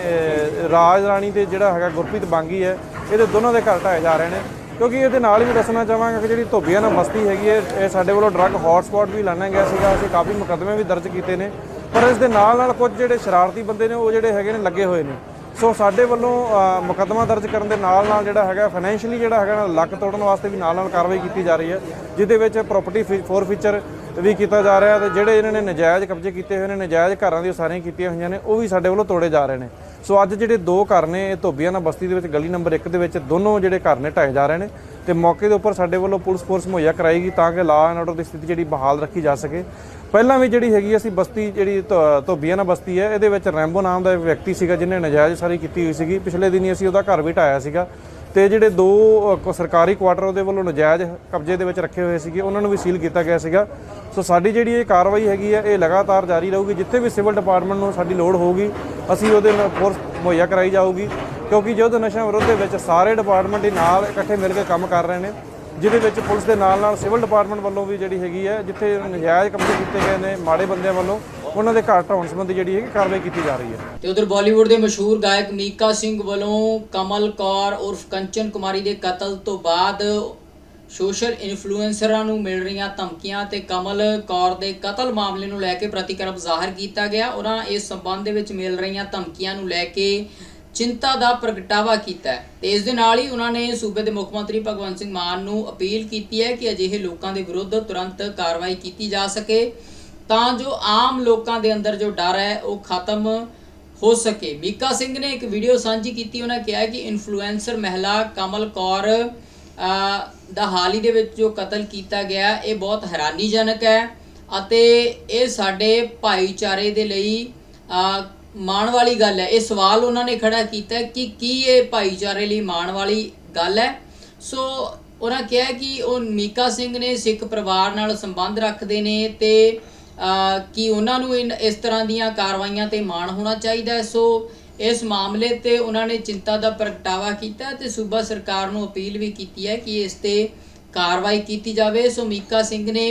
ਰਾਜ ਰਾਣੀ ਤੇ ਜਿਹੜਾ ਹੈਗਾ ਗੁਰਪ੍ਰੀਤ ਬਾਂਗੀ ਹੈ, ਇਹਦੇ ਦੋਨਾਂ ਦੇ ਘਰ ਢਾਏ ਜਾ ਰਹੇ ਨੇ। ਕਿਉਂਕਿ ਇਹਦੇ ਨਾਲ ਹੀ ਮੈਂ ਦੱਸਣਾ ਚਾਹਾਂਗਾ ਕਿ ਜਿਹੜੀ ਧੋਬੀਆਂ ਨਾਲ ਮਸਤੀ ਹੈਗੀ ਹੈ, ਇਹ ਸਾਡੇ ਵੱਲੋਂ ਡਰੱਗ ਹੌਟਸਪੌਟ ਵੀ ਲਾਣਾ ਗਿਆ ਸੀਗਾ। ਅਸੀਂ ਕਾਫੀ ਮੁਕੱਦਮੇ ਵੀ ਦਰਜ ਕੀਤੇ ਨੇ। ਪਰ ਇਸ ਦੇ ਨਾਲ ਨਾਲ ਕੁਝ ਜਿਹੜੇ ਸ਼ਰਾਰਤੀ ਬੰਦੇ ਨੇ, ਉਹ ਜਿਹੜੇ ਹੈਗੇ ਨੇ, ਲੱਗੇ ਹੋਏ ਨੇ। ਸੋ ਸਾਡੇ ਵੱਲੋਂ ਮੁਕੱਦਮਾ ਦਰਜ ਕਰਨ ਦੇ ਨਾਲ ਨਾਲ ਜਿਹੜਾ ਹੈਗਾ ਫਾਈਨੈਂਸ਼ੀਅਲੀ ਜਿਹੜਾ ਹੈਗਾ ਨਾ, ਲੱਕ ਤੋੜਨ ਵਾਸਤੇ ਵੀ ਨਾਲ ਨਾਲ ਕਾਰਵਾਈ ਕੀਤੀ ਜਾ ਰਹੀ ਹੈ, ਜਿਹਦੇ ਵਿੱਚ ਪ੍ਰਾਪਰਟੀ ਫੋਰ ਫੀਚਰ ਵੀ ਕੀਤਾ ਜਾ ਰਿਹਾ ਤੇ ਜਿਹੜੇ ਇਹਨਾਂ ਨੇ ਨਜਾਇਜ਼ ਕਬਜ਼ੇ ਕੀਤੇ ਹੋਏ ਨੇ, ਨਜਾਇਜ਼ ਘਰਾਂ ਦੀ ਉਸਾਰੀਆਂ ਕੀਤੀਆਂ ਹੋਈਆਂ ਨੇ, ਉਹ ਵੀ ਸਾਡੇ ਵੱਲੋਂ ਤੋੜੇ ਜਾ ਰਹੇ ਨੇ। ਸੋ ਅੱਜ ਜਿਹੜੇ ਦੋ ਘਰ ਨੇ, ਇਹ ਧੋਬੀਆਣਾ ਬਸਤੀ ਦੇ ਵਿੱਚ, ਗਲੀ ਨੰਬਰ 1 ਦੇ ਵਿੱਚ, ਦੋਨੋਂ ਜਿਹੜੇ ਘਰ ਨੇ ਢਾਏ ਜਾ ਰਹੇ ਨੇ ਤੇ ਮੌਕੇ ਦੇ ਉੱਪਰ ਸਾਡੇ ਵੱਲੋਂ ਪੁਲਿਸ ਫੋਰਸ ਮੁਹੱਈਆ ਕਰਾਏਗੀ ਤਾਂ ਕਿ ਲਾਅ ਐਂਡ ਆਰਡਰ ਦੀ ਸਥਿਤੀ ਜਿਹੜੀ ਬਹਾਲ ਰੱਖੀ ਜਾ ਸਕੇ। ਪਹਿਲਾਂ ਵੀ ਜਿਹੜੀ ਹੈਗੀ ਅਸੀਂ ਬਸਤੀ ਜਿਹੜੀ ਧੋ- ਧੋਬੀਆਣਾ ਬਸਤੀ ਹੈ, ਇਹਦੇ ਵਿੱਚ ਰੈਂਬੋ ਨਾਮ ਦਾ ਇੱਕ ਵਿਅਕਤੀ ਸੀਗਾ ਜਿਹਨੇ ਨਜਾਇਜ਼ ਸਾਰੀ ਕੀਤੀ ਹੋਈ ਸੀਗੀ। ਪਿਛਲੇ ਦਿਨੀ ਅਸੀਂ ਉਹਦਾ ਘਰ ਵੀ ਢਾਇਆ ਸੀਗਾ ਤੇ ਜਿਹੜੇ ਦੋ ਸਰਕਾਰੀ ਕੁਆਟਰ ਉਹਦੇ ਵੱਲੋਂ ਨਜਾਇਜ਼ ਕਬਜ਼ੇ ਦੇ ਵਿੱਚ ਰੱਖੇ ਹੋਏ ਸੀਗੇ, ਉਹਨਾਂ ਨੂੰ ਵੀ ਸੀਲ ਕੀਤਾ ਗਿਆ ਸੀਗਾ। ਸੋ ਸਾਡੀ ਜਿਹੜੀ ਇਹ ਕਾਰਵਾਈ ਹੈਗੀ ਹੈ ਇਹ ਲਗਾਤਾਰ ਜਾਰੀ ਰਹੂਗੀ। ਜਿੱਥੇ ਵੀ ਸਿਵਲ ਡਿਪਾਰਟਮੈਂਟ ਨੂੰ ਸਾਡੀ ਲੋੜ ਹੋਊਗੀ, ਅਸੀਂ ਉਹਦੇ ਨਾਲ ਫੋਰਸ ਮੁਹੱਈਆ ਕਰਾਈ ਜਾਊਗੀ। ਕਿਉਂਕਿ ਯੁੱਧ ਨਸ਼ਾ ਵਿਰੁੱਧ ਦੇ ਵਿੱਚ ਸਾਰੇ ਡਿਪਾਰਟਮੈਂਟ ਹੀ ਨਾਲ ਇਕੱਠੇ ਮਿਲ ਕੇ ਕੰਮ ਕਰ ਰਹੇ ਨੇ, ਜਿਹਦੇ ਵਿੱਚ ਪੁਲਿਸ ਦੇ ਨਾਲ ਨਾਲ ਸਿਵਲ ਡਿਪਾਰਟਮੈਂਟ ਵੱਲੋਂ ਵੀ ਜਿਹੜੀ ਹੈਗੀ ਹੈ ਜਿੱਥੇ ਨਜਾਇਜ਼ ਕਬਜ਼ੇ ਕੀਤੇ ਗਏ ਨੇ ਮਾੜੇ ਬੰਦਿਆਂ ਵੱਲੋਂ, ਉਹਨਾਂ ਦੇ ਘਰ ਢਾਉਣ ਸੰਬੰਧੀ ਜਿਹੜੀ ਹੈਗੀ ਕਾਰਵਾਈ ਕੀਤੀ ਜਾ ਰਹੀ ਹੈ। ਤੇ ਉਧਰ ਬਾਲੀਵੁੱਡ ਦੇ ਮਸ਼ਹੂਰ ਗਾਇਕ ਮੀਕਾ ਸਿੰਘ ਵੱਲੋਂ ਕਮਲ ਕੌਰ ਉਰਫ ਕੰਚਨ ਕੁਮਾਰੀ ਦੇ ਕਤਲ ਤੋਂ ਬਾਅਦ ਸੋਸ਼ਲ ਇਨਫਲੂਐਂਸਰਾਂ ਨੂੰ ਮਿਲ ਰਹੀਆਂ ਧਮਕੀਆਂ ਤੇ ਕਮਲ ਕੌਰ ਦੇ ਕਤਲ ਮਾਮਲੇ ਨੂੰ ਲੈ ਕੇ ਪ੍ਰਤੀਕਰਮ ਜ਼ਾਹਰ ਕੀਤਾ ਗਿਆ। ਉਹਨਾਂ ਇਸ ਸੰਬੰਧ ਦੇ ਵਿੱਚ ਮਿਲ ਰਹੀਆਂ ਧਮਕੀਆਂ ਨੂੰ ਲੈ ਕੇ ਚਿੰਤਾ ਦਾ ਪ੍ਰਗਟਾਵਾ ਕੀਤਾ ਹੈ। ਤੇ ਇਸ ਦੇ ਨਾਲ ਹੀ ਉਹਨਾਂ ਨੇ ਸੂਬੇ ਦੇ ਮੁੱਖ ਮੰਤਰੀ ਭਗਵੰਤ ਸਿੰਘ ਮਾਨ ਨੂੰ ਅਪੀਲ ਕੀਤੀ ਹੈ ਕਿ ਅਜਿਹੇ ਲੋਕਾਂ ਦੇ ਵਿਰੁੱਧ ਤੁਰੰਤ ਕਾਰਵਾਈ ਕੀਤੀ ਜਾ ਸਕੇ ਤਾਂ ਜੋ ਆਮ ਲੋਕਾਂ ਦੇ ਅੰਦਰ ਜੋ ਡਰ ਹੈ ਉਹ ਖਤਮ ਹੋ ਸਕੇ। ਮੀਕਾ ਸਿੰਘ ਨੇ ਇੱਕ ਵੀਡੀਓ ਸਾਂਝੀ ਕੀਤੀ। ਉਹਨਾਂ ਕਿਹਾ ਕਿ ਇਨਫਲੂਐਂਸਰ ਮਹਿਲਾ ਕਮਲ ਕੌਰ ਦਾ ਹਾਲ ਹੀ ਦੇ ਵਿੱਚ ਜੋ ਕਤਲ ਕੀਤਾ ਗਿਆ, ਇਹ ਬਹੁਤ ਹੈਰਾਨੀਜਨਕ ਹੈ ਅਤੇ ਇਹ ਸਾਡੇ ਭਾਈਚਾਰੇ ਦੇ ਲਈ ਮਾਣ ਵਾਲੀ ਗੱਲ ਹੈ। ਇਹ ਸਵਾਲ ਉਹਨਾਂ ਨੇ ਖੜਾ ਕੀਤਾ ਕਿ ਕੀ ਇਹ ਭਾਈਚਾਰੇ ਲਈ ਮਾਣ ਵਾਲੀ ਗੱਲ ਹੈ? ਸੋ ਉਹਨਾਂ ਕਿਹਾ ਕਿ ਉਹ ਮੀਕਾ ਸਿੰਘ ਨੇ ਸਿੱਖ ਪਰਿਵਾਰ ਨਾਲ ਸੰਬੰਧ ਰੱਖਦੇ ਨੇ ਤੇ ਕਿ ਉਹਨਾਂ ਨੂੰ ਇਨ- ਇਸ ਤਰ੍ਹਾਂ ਦੀਆਂ ਕਾਰਵਾਈਆਂ ਤੇ ਮਾਣ ਹੋਣਾ ਚਾਹੀਦਾ ਸੋ ਇਸ ਮਾਮਲੇ ਤੇ ਉਹਨਾਂ ਨੇ ਚਿੰਤਾ ਦਾ ਪ੍ਰਗਟਾਵਾ ਕੀਤਾ ਹੈ ਤੇ ਸੂਬਾ ਸਰਕਾਰ ਨੂੰ ਅਪੀਲ ਵੀ ਕੀਤੀ ਹੈ ਕਿ ਇਸ ਤੇ ਕਾਰਵਾਈ ਕੀਤੀ ਜਾਵੇ ਸੋ ਮੀਕਾ ਸਿੰਘ ਨੇ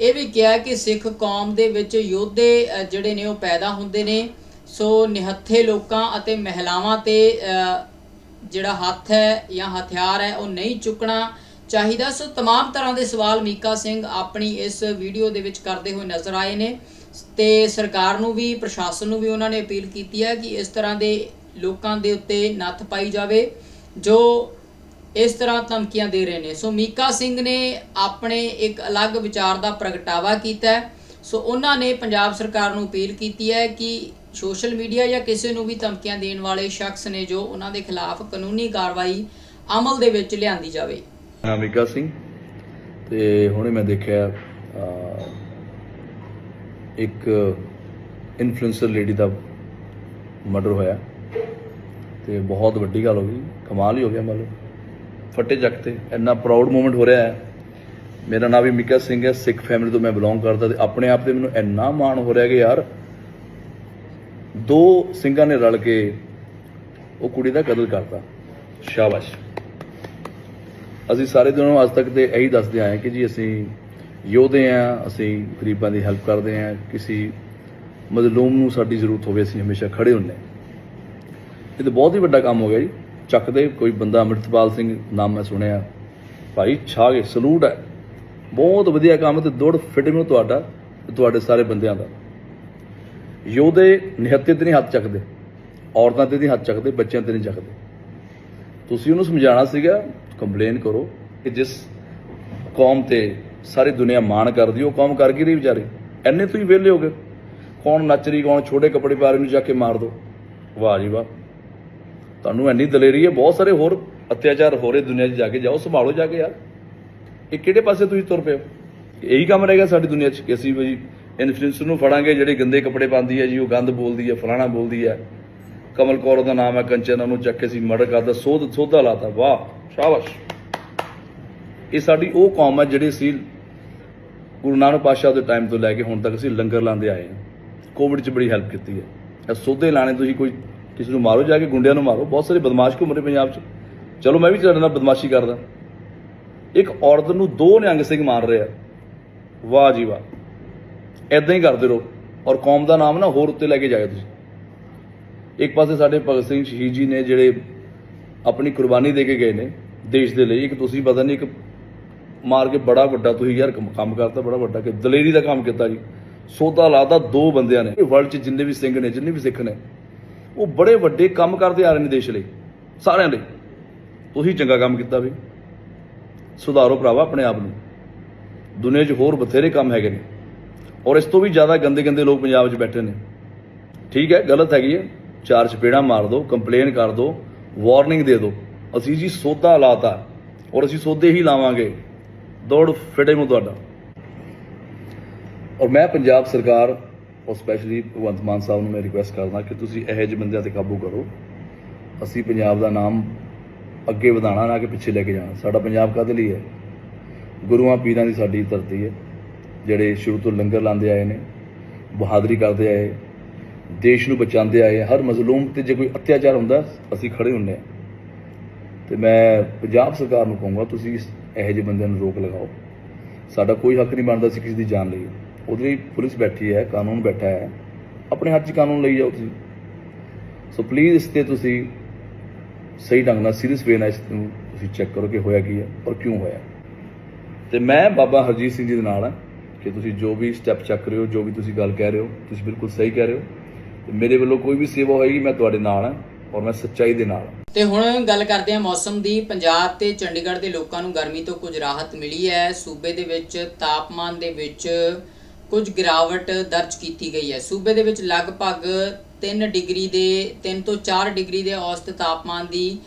ਇਹ ਵੀ ਕਿਹਾ ਕਿ ਸਿੱਖ ਕੌਮ ਦੇ ਵਿੱਚ ਯੋਧੇ ਅ, ਜਿਹੜੇ ਨੇ ਉਹ ਪੈਦਾ ਹੁੰਦੇ ਨੇ ਸੋ ਨਿਹੱਥੇ ਲੋਕਾਂ ਅਤੇ ਮਹਿਲਾਵਾਂ ਤੇ ਅ, ਜਿਹੜਾ ਹੱਥ ਹੈ ਜਾਂ ਹਥਿਆਰ ਹੈ ਉਹ ਨਹੀਂ ਚੁੱਕਣਾ ਚਾਹੀਦਾ ਸੋ तमाम ਤਰ੍ਹਾਂ ਦੇ ਸਵਾਲ ਮੀਕਾ ਸਿੰਘ ਆਪਣੀ ਇਸ ਵੀਡੀਓ ਦੇ ਵਿੱਚ ਕਰਦੇ ਹੋਏ ਨਜ਼ਰ ਆਏ ਨੇ ਤੇ ਸਰਕਾਰ ਨੂੰ ਵੀ, ਪ੍ਰਸ਼ਾਸਨ ਨੂੰ ਵੀ ਉਹਨਾਂ ਨੇ ਅਪੀਲ ਕੀਤੀ ਹੈ ਕਿ ਇਸ ਤਰ੍ਹਾਂ ਦੇ ਲੋਕਾਂ ਦੇ ਉੱਤੇ ਨੱਥ ਪਾਈ ਜਾਵੇ, ਜੋ ਇਸ ਤਰ੍ਹਾਂ ਧਮਕੀਆਂ ਦੇ ਰਹੇ ਨੇ। ਸੋ ਮੀਕਾ ਸਿੰਘ ਨੇ ਆਪਣੇ ਇੱਕ ਅਲੱਗ ਵਿਚਾਰ ਦਾ ਪ੍ਰਗਟਾਵਾ ਕੀਤਾ ਸੋ ਉਹਨਾਂ ਨੇ ਪੰਜਾਬ ਸਰਕਾਰ ਨੂੰ ਅਪੀਲ ਕੀਤੀ ਹੈ ਕਿ ਸੋਸ਼ਲ ਮੀਡੀਆ ਜਾਂ ਕਿਸੇ ਨੂੰ ਵੀ ਧਮਕੀਆਂ ਦੇਣ ਵਾਲੇ ਸ਼ਖਸ ਨੇ ਜੋ ਉਹਨਾਂ ਦੇ ਖਿਲਾਫ ਕਾਨੂੰਨੀ ਕਾਰਵਾਈ ਅਮਲ ਦੇ ਵਿੱਚ ਲਿਆਂਦੀ ਜਾਵੇ। ਨਾਮ ਸਿੰਘ ਤੇ ਹੁਣੇ ਮੈਂ ਦੇਖਿਆ ਇੱਕ ਇਨਫਲੂਐਂਸਰ ਲੇਡੀ ਦਾ ਮਰਡਰ ਹੋਇਆ। ਤੇ ਬਹੁਤ ਵੱਡੀ ਗੱਲ ਹੋ ਗਈ, ਕਮਾਲ ਹੀ ਹੋ ਗਿਆ ਮਤਲਬ। ਫੱਟੇ ਜੱਗ ਤੇ ਇੰਨਾ ਪ੍ਰਾਊਡ ਮੂਮੈਂਟ ਹੋ ਰਿਹਾ ਹੈ। ਮੇਰਾ ਨਾਮ ਵੀ ਮੀਕਾ ਸਿੰਘ ਹੈ, ਸਿੱਖ ਫੈਮਿਲੀ ਤੋਂ ਮੈਂ ਬਿਲੋਂਗ ਕਰਦਾ ਤੇ ਆਪਣੇ ਆਪ ਤੇ ਮੈਨੂੰ ਇੰਨਾ ਮਾਣ ਹੋ ਰਿਹਾ ਕਿ ਯਾਰ, ਦੋ ਸਿੰਘਾਂ ਨੇ ਰਲ ਕੇ ਉਹ ਕੁੜੀ ਦਾ ਕਤਲ ਕਰਤਾ। ਸ਼ਾਬਾਸ਼। ਅਸੀਂ ਸਾਰੇ ਦਿਨੋਂ ਅੱਜ ਤੱਕ ਤੇ ਇਹੀ ਦੱਸਦੇ ਆਏ ਕਿ ਜੀ ਅਸੀਂ ਯੋਧੇ ਆ, ਅਸੀਂ ਗਰੀਬਾਂ ਦੀ ਹੈਲਪ ਕਰਦੇ ਆ, ਕਿਸੇ ਮਜ਼ਲੂਮ ਨੂੰ ਸਾਡੀ ਜ਼ਰੂਰਤ ਹੋਵੇ, ਅਸੀਂ ਹਮੇਸ਼ਾ ਖੜੇ ਹੁੰਨੇ ਇਹ ਤਾਂ ਬਹੁਤ ਹੀ ਵੱਡਾ ਕੰਮ ਹੋ ਗਿਆ ਜੀ। ਚੱਕਦੇ ਕੋਈ ਬੰਦਾ ਅੰਮ੍ਰਿਤਪਾਲ ਸਿੰਘ ਨਾਮ ਮੈਂ ਸੁਣਿਆ। ਭਾਈ ਛਾ ਗਏ ਸਲੂਟ ਹੈ। ਬਹੁਤ ਵਧੀਆ ਕੰਮ ਤੇ ਦੌੜ ਫਿੱਟ ਮੈਨੂੰ ਤੁਹਾਡਾ ਤੇ ਤੁਹਾਡੇ ਸਾਰੇ ਬੰਦਿਆਂ ਦਾ। ਯੋਧੇ ਨਿਹੱਤੇ ਤੇ ਨਹੀਂ ਹੱਥ ਚੱਕਦੇ, ਔਰਤਾਂ ਤੇ ਨਹੀਂ ਹੱਥ ਚੱਕਦੇ, ਬੱਚਿਆਂ ਤੇ ਨਹੀਂ ਚੱਕਦੇ। ਤੁਸੀਂ ਉਹਨੂੰ ਸਮਝਾਉਣਾ ਸੀਗਾ ਕੰਪਲੇਨ ਕਰੋ ਕਿ ਜਿਸ ਕੌਮ ਤੇ ਸਾਰੀ ਦੁਨੀਆ ਮਾਣ ਕਰਦੀ, ਉਹ ਕੌਮ ਕਰ ਕੀ ਰਹੀ ਵਿਚਾਰੇ। ਐਨੇ ਤੁਸੀਂ ਵਿਹਲੇ ਹੋ ਗਏ। ਕੌਣ ਨੱਚ ਰਹੀ ਕੌਣ ਛੋਟੇ ਕੱਪੜੇ ਪਾ ਰਹੀ ਨੂੰ ਜਾ ਕੇ ਮਾਰ ਦੋ। ਵਾਹ ਜੀ ਵਾਹ। ਤੁਹਾਨੂੰ ਐਨੀ ਦਲੇਰੀ ਹੈ, ਬਹੁਤ ਸਾਰੇ ਹੋਰ ਅਤਿਆਚਾਰ ਹੋ ਰਹੇ ਦੁਨੀਆ 'ਚ ਜਾ ਕੇ। ਜਾਓ, ਸੰਭਾਲੋ ਜਾ ਕੇ ਯਾਰ। ਇਹ ਕਿਹੜੇ ਪਾਸੇ ਤੁਸੀਂ ਤੁਰ ਪਏ ਹੋ? ਇਹੀ ਕੰਮ ਰਹੇਗਾ ਸਾਡੀ ਦੁਨੀਆ 'ਚ ਕਿ ਅਸੀਂ ਵੀ ਇਨਫਲੂਐਂਸਰ ਨੂੰ ਫੜਾਂਗੇ, ਜਿਹੜੇ ਗੰਦੇ ਕੱਪੜੇ ਪਾਉਂਦੀ ਹੈ ਜੀ, ਉਹ ਗੰਦ ਬੋਲਦੀ ਹੈ, ਫਲਾਣਾ ਬੋਲਦੀ ਹੈ। ਕਮਲ ਕੌਰ ਦਾ ਨਾਮ ਹੈ, ਕੰਚਨ, ਉਹਨੂੰ ਚੱਕ ਕੇ ਸੀ ਮਰਡਰ ਕਰਦਾ ਸੋਧ ਸੋਧਾ ਲਾਤਾ। ਵਾਹ, ਸ਼ਾਬਾਸ਼। ਇਹ ਸਾਡੀ ਉਹ ਕੌਮ ਹੈ ਜਿਹੜੀ ਸੀ ਗੁਰੂ ਨਾਨਕ ਪਾਤਸ਼ਾਹ ਦੇ ਟਾਈਮ ਤੋਂ ਲੈ ਕੇ ਹੁਣ ਤੱਕ ਅਸੀਂ ਲੰਗਰ ਲਾਉਂਦੇ ਆਏ ਹਾਂ। ਕੋਵਿਡ 'ਚ ਬੜੀ ਹੈਲਪ ਕੀਤੀ ਹੈ। ਇਹ ਸੋਧੇ ਲਾਣੇ ਤੁਸੀਂ ਕੋਈ ਕਿਸੇ ਨੂੰ ਮਾਰੋ, ਜਾ ਕੇ ਗੁੰਡਿਆਂ ਨੂੰ ਮਾਰੋ। ਬਹੁਤ ਸਾਰੇ ਬਦਮਾਸ਼ ਘੁੰਮ ਰਹੇ ਪੰਜਾਬ 'ਚ। ਚਲੋ ਮੈਂ ਵੀ ਤੁਹਾਡੇ ਨਾਲ ਬਦਮਾਸ਼ੀ ਕਰਦਾ। ਇੱਕ ਔਰਤ ਨੂੰ ਦੋ ਨਿਹੰਗ ਸਿੰਘ ਮਾਰ ਰਿਹਾ। ਵਾਹ ਜੀ ਵਾਹ। ਐਦਾਂ ਹੀ ਕਰਦੇ ਰਹੋ। ਔਰ ਕੌਮ ਦਾ ਨਾਮ ਨਾ ਹੋਰ ਉੱਤੇ ਲੈ ਕੇ ਜਾਇਓ ਤੁਸੀਂ। ਇੱਕ ਪਾਸੇ ਸਾਡੇ ਭਗਤ ਸਿੰਘ ਸ਼ਹੀਦ ਜੀ ਨੇ ਜਿਹੜੇ ਆਪਣੀ ਕੁਰਬਾਨੀ ਦੇ ਕੇ ਗਏ ਨੇ ਦੇਸ਼ ਦੇ ਲਈ। ਇੱਕ ਤੁਸੀਂ ਪਤਾ ਨਹੀਂ, ਇੱਕ ਮਾਰ ਕੇ ਬੜਾ ਵੱਡਾ ਤੁਸੀਂ ਯਾਰ ਕੰਮ ਕੰਮ ਕਰਤਾ, ਬੜਾ ਵੱਡਾ ਕਿ ਦਲੇਰੀ ਦਾ ਕੰਮ ਕੀਤਾ ਜੀ। ਸੋਧਾ ਲਾਦਾ ਦੋ ਬੰਦਿਆਂ ਨੇ। ਵਰਲਡ 'ਚ ਜਿੰਨੇ ਵੀ ਸਿੰਘ ਨੇ, ਜਿੰਨੇ ਵੀ ਸਿੱਖ ਨੇ, ਉਹ ਬੜੇ ਵੱਡੇ ਕੰਮ ਕਰਦੇ ਆ ਰਹੇ ਨੇ ਦੇਸ਼ ਲਈ, ਸਾਰਿਆਂ ਲਈ। ਤੁਸੀਂ ਚੰਗਾ ਕੰਮ ਕੀਤਾ ਵੀ। ਸੁਧਾਰੋ ਭਰਾਵਾ ਆਪਣੇ ਆਪ ਨੂੰ। ਦੁਨੀਆ 'ਚ ਹੋਰ ਬਥੇਰੇ ਕੰਮ ਹੈਗੇ ਨੇ। ਔਰ ਇਸ ਤੋਂ ਵੀ ਜ਼ਿਆਦਾ ਗੰਦੇ ਗੰਦੇ ਲੋਕ ਪੰਜਾਬ 'ਚ ਬੈਠੇ ਨੇ। ਠੀਕ ਹੈ, ਗਲਤ ਹੈਗੀ ਹੈ। ਚਾਰ ਚਪੇੜਾਂ ਮਾਰ ਦਿਓ ਕੰਪਲੇਨ ਕਰ ਦਿਓ ਵਾਰਨਿੰਗ ਦੇ ਦਿਓ। ਅਸੀਂ ਜੀ ਸੌਦਾ ਲਾਤਾ ਔਰ ਅਸੀਂ ਸੌਦੇ ਹੀ ਲਾਵਾਂਗੇ। ਦੌੜ ਫਿਟੇ ਮੂੰਹ ਤੁਹਾਡਾ। ਔਰ ਮੈਂ ਪੰਜਾਬ ਸਰਕਾਰ, ਔਰ ਸਪੈਸ਼ਲੀ ਭਗਵੰਤ ਮਾਨ ਸਾਹਿਬ ਨੂੰ ਮੈਂ ਰਿਕੁਐਸਟ ਕਰਦਾ ਕਿ ਤੁਸੀਂ ਇਹੋ ਜਿਹੇ ਬੰਦਿਆਂ ਤੇ ਕਾਬੂ ਕਰੋ। ਅਸੀਂ ਪੰਜਾਬ ਦਾ ਨਾਮ ਅੱਗੇ ਵਧਾਉਣਾ ਨਾ ਕਿ ਪਿੱਛੇ ਲੈ ਕੇ ਜਾਣਾ। ਸਾਡਾ ਪੰਜਾਬ ਕਾਹਦੇ ਲਈ ਹੈ? ਗੁਰੂਆਂ ਪੀਰਾਂ ਦੀ ਸਾਡੀ ਧਰਤੀ ਹੈ, ਜਿਹੜੇ ਸ਼ੁਰੂ ਤੋਂ ਲੰਗਰ ਲਾਉਂਦੇ ਆਏ ਨੇ, ਬਹਾਦਰੀ ਕਰਦੇ ਆਏ, ਦੇਸ਼ ਨੂੰ ਬਚਾਉਂਦੇ ਆਏ ਹਰ ਮਜ਼ਲੂਮ ਤੇ ਜੇ ਕੋਈ ਅਤਿਆਚਾਰ ਹੁੰਦਾ, ਅਸੀਂ ਖੜੇ ਹੁੰਦੇ ਹਾਂ। ਤੇ ਮੈਂ ਪੰਜਾਬ ਸਰਕਾਰ ਨੂੰ ਕਹੂੰਗਾ, ਤੁਸੀਂ ਇਸ- ਇਹੋ ਜਿਹੇ ਬੰਦਿਆਂ ਨੂੰ ਰੋਕ ਲਗਾਓ। ਸਾਡਾ ਕੋਈ ਹੱਕ ਨਹੀਂ ਬਣਦਾ ਸੀ ਕਿਸੇ ਦੀ ਜਾਨ ਲਈ। ਉਹਦੇ ਲਈ ਪੁਲਿਸ ਬੈਠੀ ਹੈ, ਕਾਨੂੰਨ ਬੈਠਾ ਹੈ। ਆਪਣੇ ਹੱਥ 'ਚ ਕਾਨੂੰਨ ਲਈ ਜਾਓ ਤੁਸੀਂ। ਸੋ ਪਲੀਜ਼ ਇਸ ਤੇ ਤੁਸੀਂ ਸਹੀ ਢੰਗ ਨਾਲ ਸੀਰੀਅਸ ਵੇ ਨਾਲ ਇਸ ਨੂੰ ਤੁਸੀਂ ਚੈੱਕ ਕਰੋ ਕਿ ਹੋਇਆ ਕੀ ਹੈ ਔਰ ਕਿਉਂ ਹੋਇਆ। ਤੇ ਮੈਂ ਬਾਬਾ ਹਰਜੀਤ ਸਿੰਘ ਜੀ ਦੇ ਨਾਲ ਹਾਂ ਕਿ ਤੁਸੀਂ ਜੋ ਵੀ ਸਟੈਪ ਚੱਕ ਰਹੇ ਹੋ, ਜੋ ਵੀ ਤੁਸੀਂ ਗੱਲ ਕਹਿ ਰਹੇ ਹੋ, ਤੁਸੀਂ ਬਿਲਕੁਲ ਸਹੀ ਕਹਿ ਰਹੇ ਹੋ। ਤੇ ਮੇਰੇ ਵੱਲੋਂ ਕੋਈ ਵੀ ਸੇਵਾ ਹੋਏਗੀ, ਮੈਂ ਤੁਹਾਡੇ ਨਾਲ ਹਾਂ। ਔਰ ਮੈਂ ਸੱਚਾਈ ਦੇ ਨਾਲ। ਹਾਂ ਤੇ ਹੁਣ ਗੱਲ ਕਰਦੇ ਹਾਂ ਮੌਸਮ ਦੀ। ਪੰਜਾਬ ਤੇ ਚੰਡੀਗੜ੍ਹ ਦੇ ਲੋਕਾਂ ਨੂੰ ਗਰਮੀ ਤੋਂ ਕੁਝ ਰਾਹਤ ਮਿਲੀ ਹੈ। ਸੂਬੇ ਦੇ ਵਿੱਚ ਤਾਪਮਾਨ ਦੇ ਵਿੱਚ ਕੁਝ ਗਿਰਾਵਟ ਦਰਜ ਕੀਤੀ ਗਈ ਹੈ। ਸੂਬੇ ਦੇ ਵਿੱਚ ਲਗਭਗ 3 ਡਿਗਰੀ ਦੇ 3 ਤੋਂ 4 ਡਿਗਰੀ ਦੇ ਔਸਤ ਤਾਪਮਾਨ ਦੀ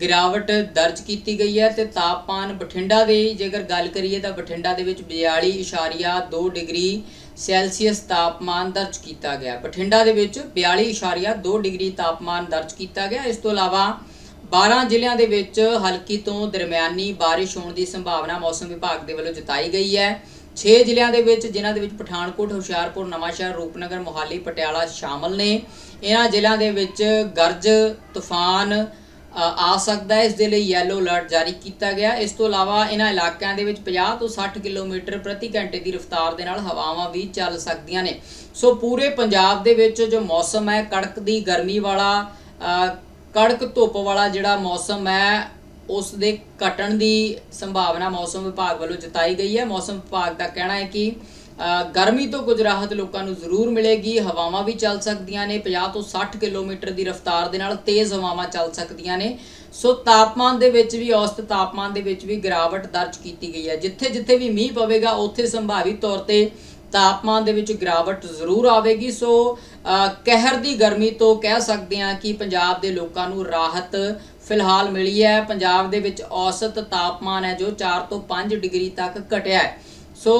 ਗਿਰਾਵਟ ਦਰਜ ਕੀਤੀ ਗਈ ਹੈ ਤੇ ਤਾਪਮਾਨ ਬਠਿੰਡਾ ਦੇ ਜੇਕਰ ਗੱਲ ਕਰੀਏ ਤਾਂ ਬਠਿੰਡਾ ਦੇ ਵਿੱਚ 42.2 ਡਿਗਰੀ ਸੈਲਸੀਅਸ ਤਾਪਮਾਨ ਦਰਜ ਕੀਤਾ ਗਿਆ। ਬਠਿੰਡਾ ਦੇ ਵਿੱਚ 42.2 ਡਿਗਰੀ ਤਾਪਮਾਨ ਦਰਜ ਕੀਤਾ ਗਿਆ। ਇਸ ਤੋਂ ਇਲਾਵਾ 12 ਜ਼ਿਲ੍ਹਿਆਂ ਦੇ ਵਿੱਚ ਹਲਕੀ ਤੋਂ ਦਰਮਿਆਨੀ ਬਾਰਿਸ਼ ਹੋਣ ਦੀ ਸੰਭਾਵਨਾ ਮੌਸਮ ਵਿਭਾਗ ਦੇ ਵੱਲੋਂ ਜਤਾਈ ਗਈ ਹੈ। 6 ਜ਼ਿਲ੍ਹਿਆਂ ਦੇ ਵਿੱਚ, ਜਿਨ੍ਹਾਂ ਦੇ ਵਿੱਚ ਪਠਾਨਕੋਟ, ਹੁਸ਼ਿਆਰਪੁਰ, ਨਵਾਂਸ਼ਹਿਰ, ਰੂਪਨਗਰ, ਮੋਹਾਲੀ, ਪਟਿਆਲਾ ਸ਼ਾਮਲ ਨੇ। ਇਹਨਾਂ ਜ਼ਿਲ੍ਹਿਆਂ ਦੇ ਵਿੱਚ ਗਰਜ, ਤੂਫਾਨ ਆ ਸਕਦਾ ਹੈ। ਇਸ ਦੇ ਲਈ ਯੈਲੋ ਅਲਰਟ ਜਾਰੀ ਕੀਤਾ ਗਿਆ। ਇਸ ਤੋਂ ਇਲਾਵਾ ਇਹਨਾਂ ਇਲਾਕਿਆਂ ਦੇ ਵਿੱਚ 50 ਤੋਂ 60 ਕਿਲੋਮੀਟਰ ਪ੍ਰਤੀ ਘੰਟੇ ਦੀ ਰਫ਼ਤਾਰ ਦੇ ਨਾਲ ਹਵਾਵਾਂ ਵੀ ਚੱਲ ਸਕਦੀਆਂ ਨੇ। ਸੋ ਪੂਰੇ ਪੰਜਾਬ ਦੇ ਵਿੱਚ ਜੋ ਮੌਸਮ ਹੈ, ਕੜਕ ਦੀ ਗਰਮੀ ਵਾਲਾ ਕੜਕ ਧੁੱਪ ਵਾਲਾ ਜਿਹੜਾ ਮੌਸਮ ਹੈ, ਉਸ ਦੇ ਘਟਣ ਦੀ ਸੰਭਾਵਨਾ ਮੌਸਮ ਵਿਭਾਗ ਵੱਲੋਂ ਜਤਾਈ ਗਈ ਹੈ। ਮੌਸਮ ਵਿਭਾਗ ਦਾ ਕਹਿਣਾ ਹੈ ਕਿ ਗਰਮੀ ਤੋਂ ਕੁਝ ਰਾਹਤ ਲੋਕਾਂ ਨੂੰ ਜ਼ਰੂਰ ਮਿਲੇਗੀ। ਹਵਾਵਾਂ ਵੀ ਚੱਲ ਸਕਦੀਆਂ ਨੇ। 50 ਤੋਂ 60 ਕਿਲੋਮੀਟਰ ਦੀ ਰਫ਼ਤਾਰ ਦੇ ਨਾਲ ਤੇਜ਼ ਹਵਾਵਾਂ ਚੱਲ ਸਕਦੀਆਂ ਨੇ। ਸੋ ਤਾਪਮਾਨ ਦੇ ਵਿੱਚ ਵੀ, ਔਸਤ ਤਾਪਮਾਨ ਦੇ ਵਿੱਚ ਵੀ ਗਿਰਾਵਟ ਦਰਜ ਕੀਤੀ ਗਈ ਹੈ। ਜਿੱਥੇ ਜਿੱਥੇ ਵੀ ਮੀਂਹ ਪਵੇਗਾ, ਉੱਥੇ ਸੰਭਾਵਿਤ ਤੌਰ ਤੇ ਤਾਪਮਾਨ ਦੇ ਵਿੱਚ ਗਿਰਾਵਟ ਜ਼ਰੂਰ ਆਵੇਗੀ। ਸੋ ਕਹਿਰ ਦੀ ਗਰਮੀ ਤੋਂ ਕਹਿ ਸਕਦੇ ਹਾਂ ਕਿ ਪੰਜਾਬ ਦੇ ਲੋਕਾਂ ਨੂੰ ਰਾਹਤ ਫਿਲਹਾਲ ਮਿਲੀ ਹੈ। ਪੰਜਾਬ ਦੇ ਵਿੱਚ ਔਸਤ ਤਾਪਮਾਨ ਹੈ ਜੋ 4 ਤੋਂ 5 ਡਿਗਰੀ ਤੱਕ ਘਟਿਆ ਹੈ। ਸੋ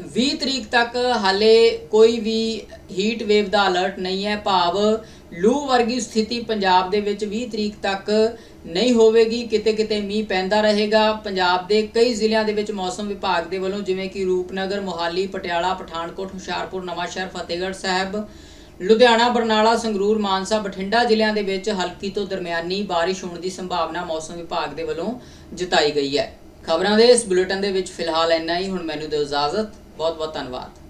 20 ਤਰੀਕ ਤੱਕ ਹਾਲੇ ਕੋਈ ਵੀ ਹੀਟ ਵੇਵ ਦਾ ਅਲਰਟ ਨਹੀਂ ਹੈ। ਭਾਵ ਲੂ ਵਰਗੀ ਸਥਿਤੀ ਪੰਜਾਬ ਦੇ ਵਿੱਚ 20 ਤਰੀਕ ਤੱਕ ਨਹੀਂ ਹੋਵੇਗੀ। ਕਿਤੇ ਕਿਤੇ ਮੀਂਹ ਪੈਂਦਾ ਰਹੇਗਾ। ਪੰਜਾਬ ਦੇ ਕਈ ਜ਼ਿਲ੍ਹਿਆਂ ਦੇ ਵਿੱਚ ਮੌਸਮ ਵਿਭਾਗ ਦੇ ਵੱਲੋਂ ਜਿਵੇਂ ਕਿ ਰੂਪਨਗਰ, ਮੋਹਾਲੀ, ਪਟਿਆਲਾ, ਪਠਾਨਕੋਟ, ਹੁਸ਼ਿਆਰਪੁਰ ਨਵਾਂਸ਼ਹਿਰ ਫਤਿਹਗੜ੍ਹ ਸਾਹਿਬ, ਲੁਧਿਆਣਾ, ਬਰਨਾਲਾ, ਸੰਗਰੂਰ, ਮਾਨਸਾ, ਬਠਿੰਡਾ ਜ਼ਿਲ੍ਹਿਆਂ ਦੇ ਵਿੱਚ ਹਲਕੀ ਤੋਂ ਦਰਮਿਆਨੀ ਬਾਰਿਸ਼ ਹੋਣ ਦੀ ਸੰਭਾਵਨਾ ਮੌਸਮ ਵਿਭਾਗ ਦੇ ਵੱਲੋਂ ਜਤਾਈ ਗਈ ਹੈ। ਖਬਰਾਂ ਦੇ ਇਸ ਬੁਲੇਟਿਨ ਦੇ ਵਿੱਚ ਫਿਲਹਾਲ ਇੰਨਾ ਹੀ। ਹੁਣ ਮੈਨੂੰ ਦਿਓ ਇਜਾਜ਼ਤ। ਬਹੁਤ ਬਹੁਤ ਧੰਨਵਾਦ।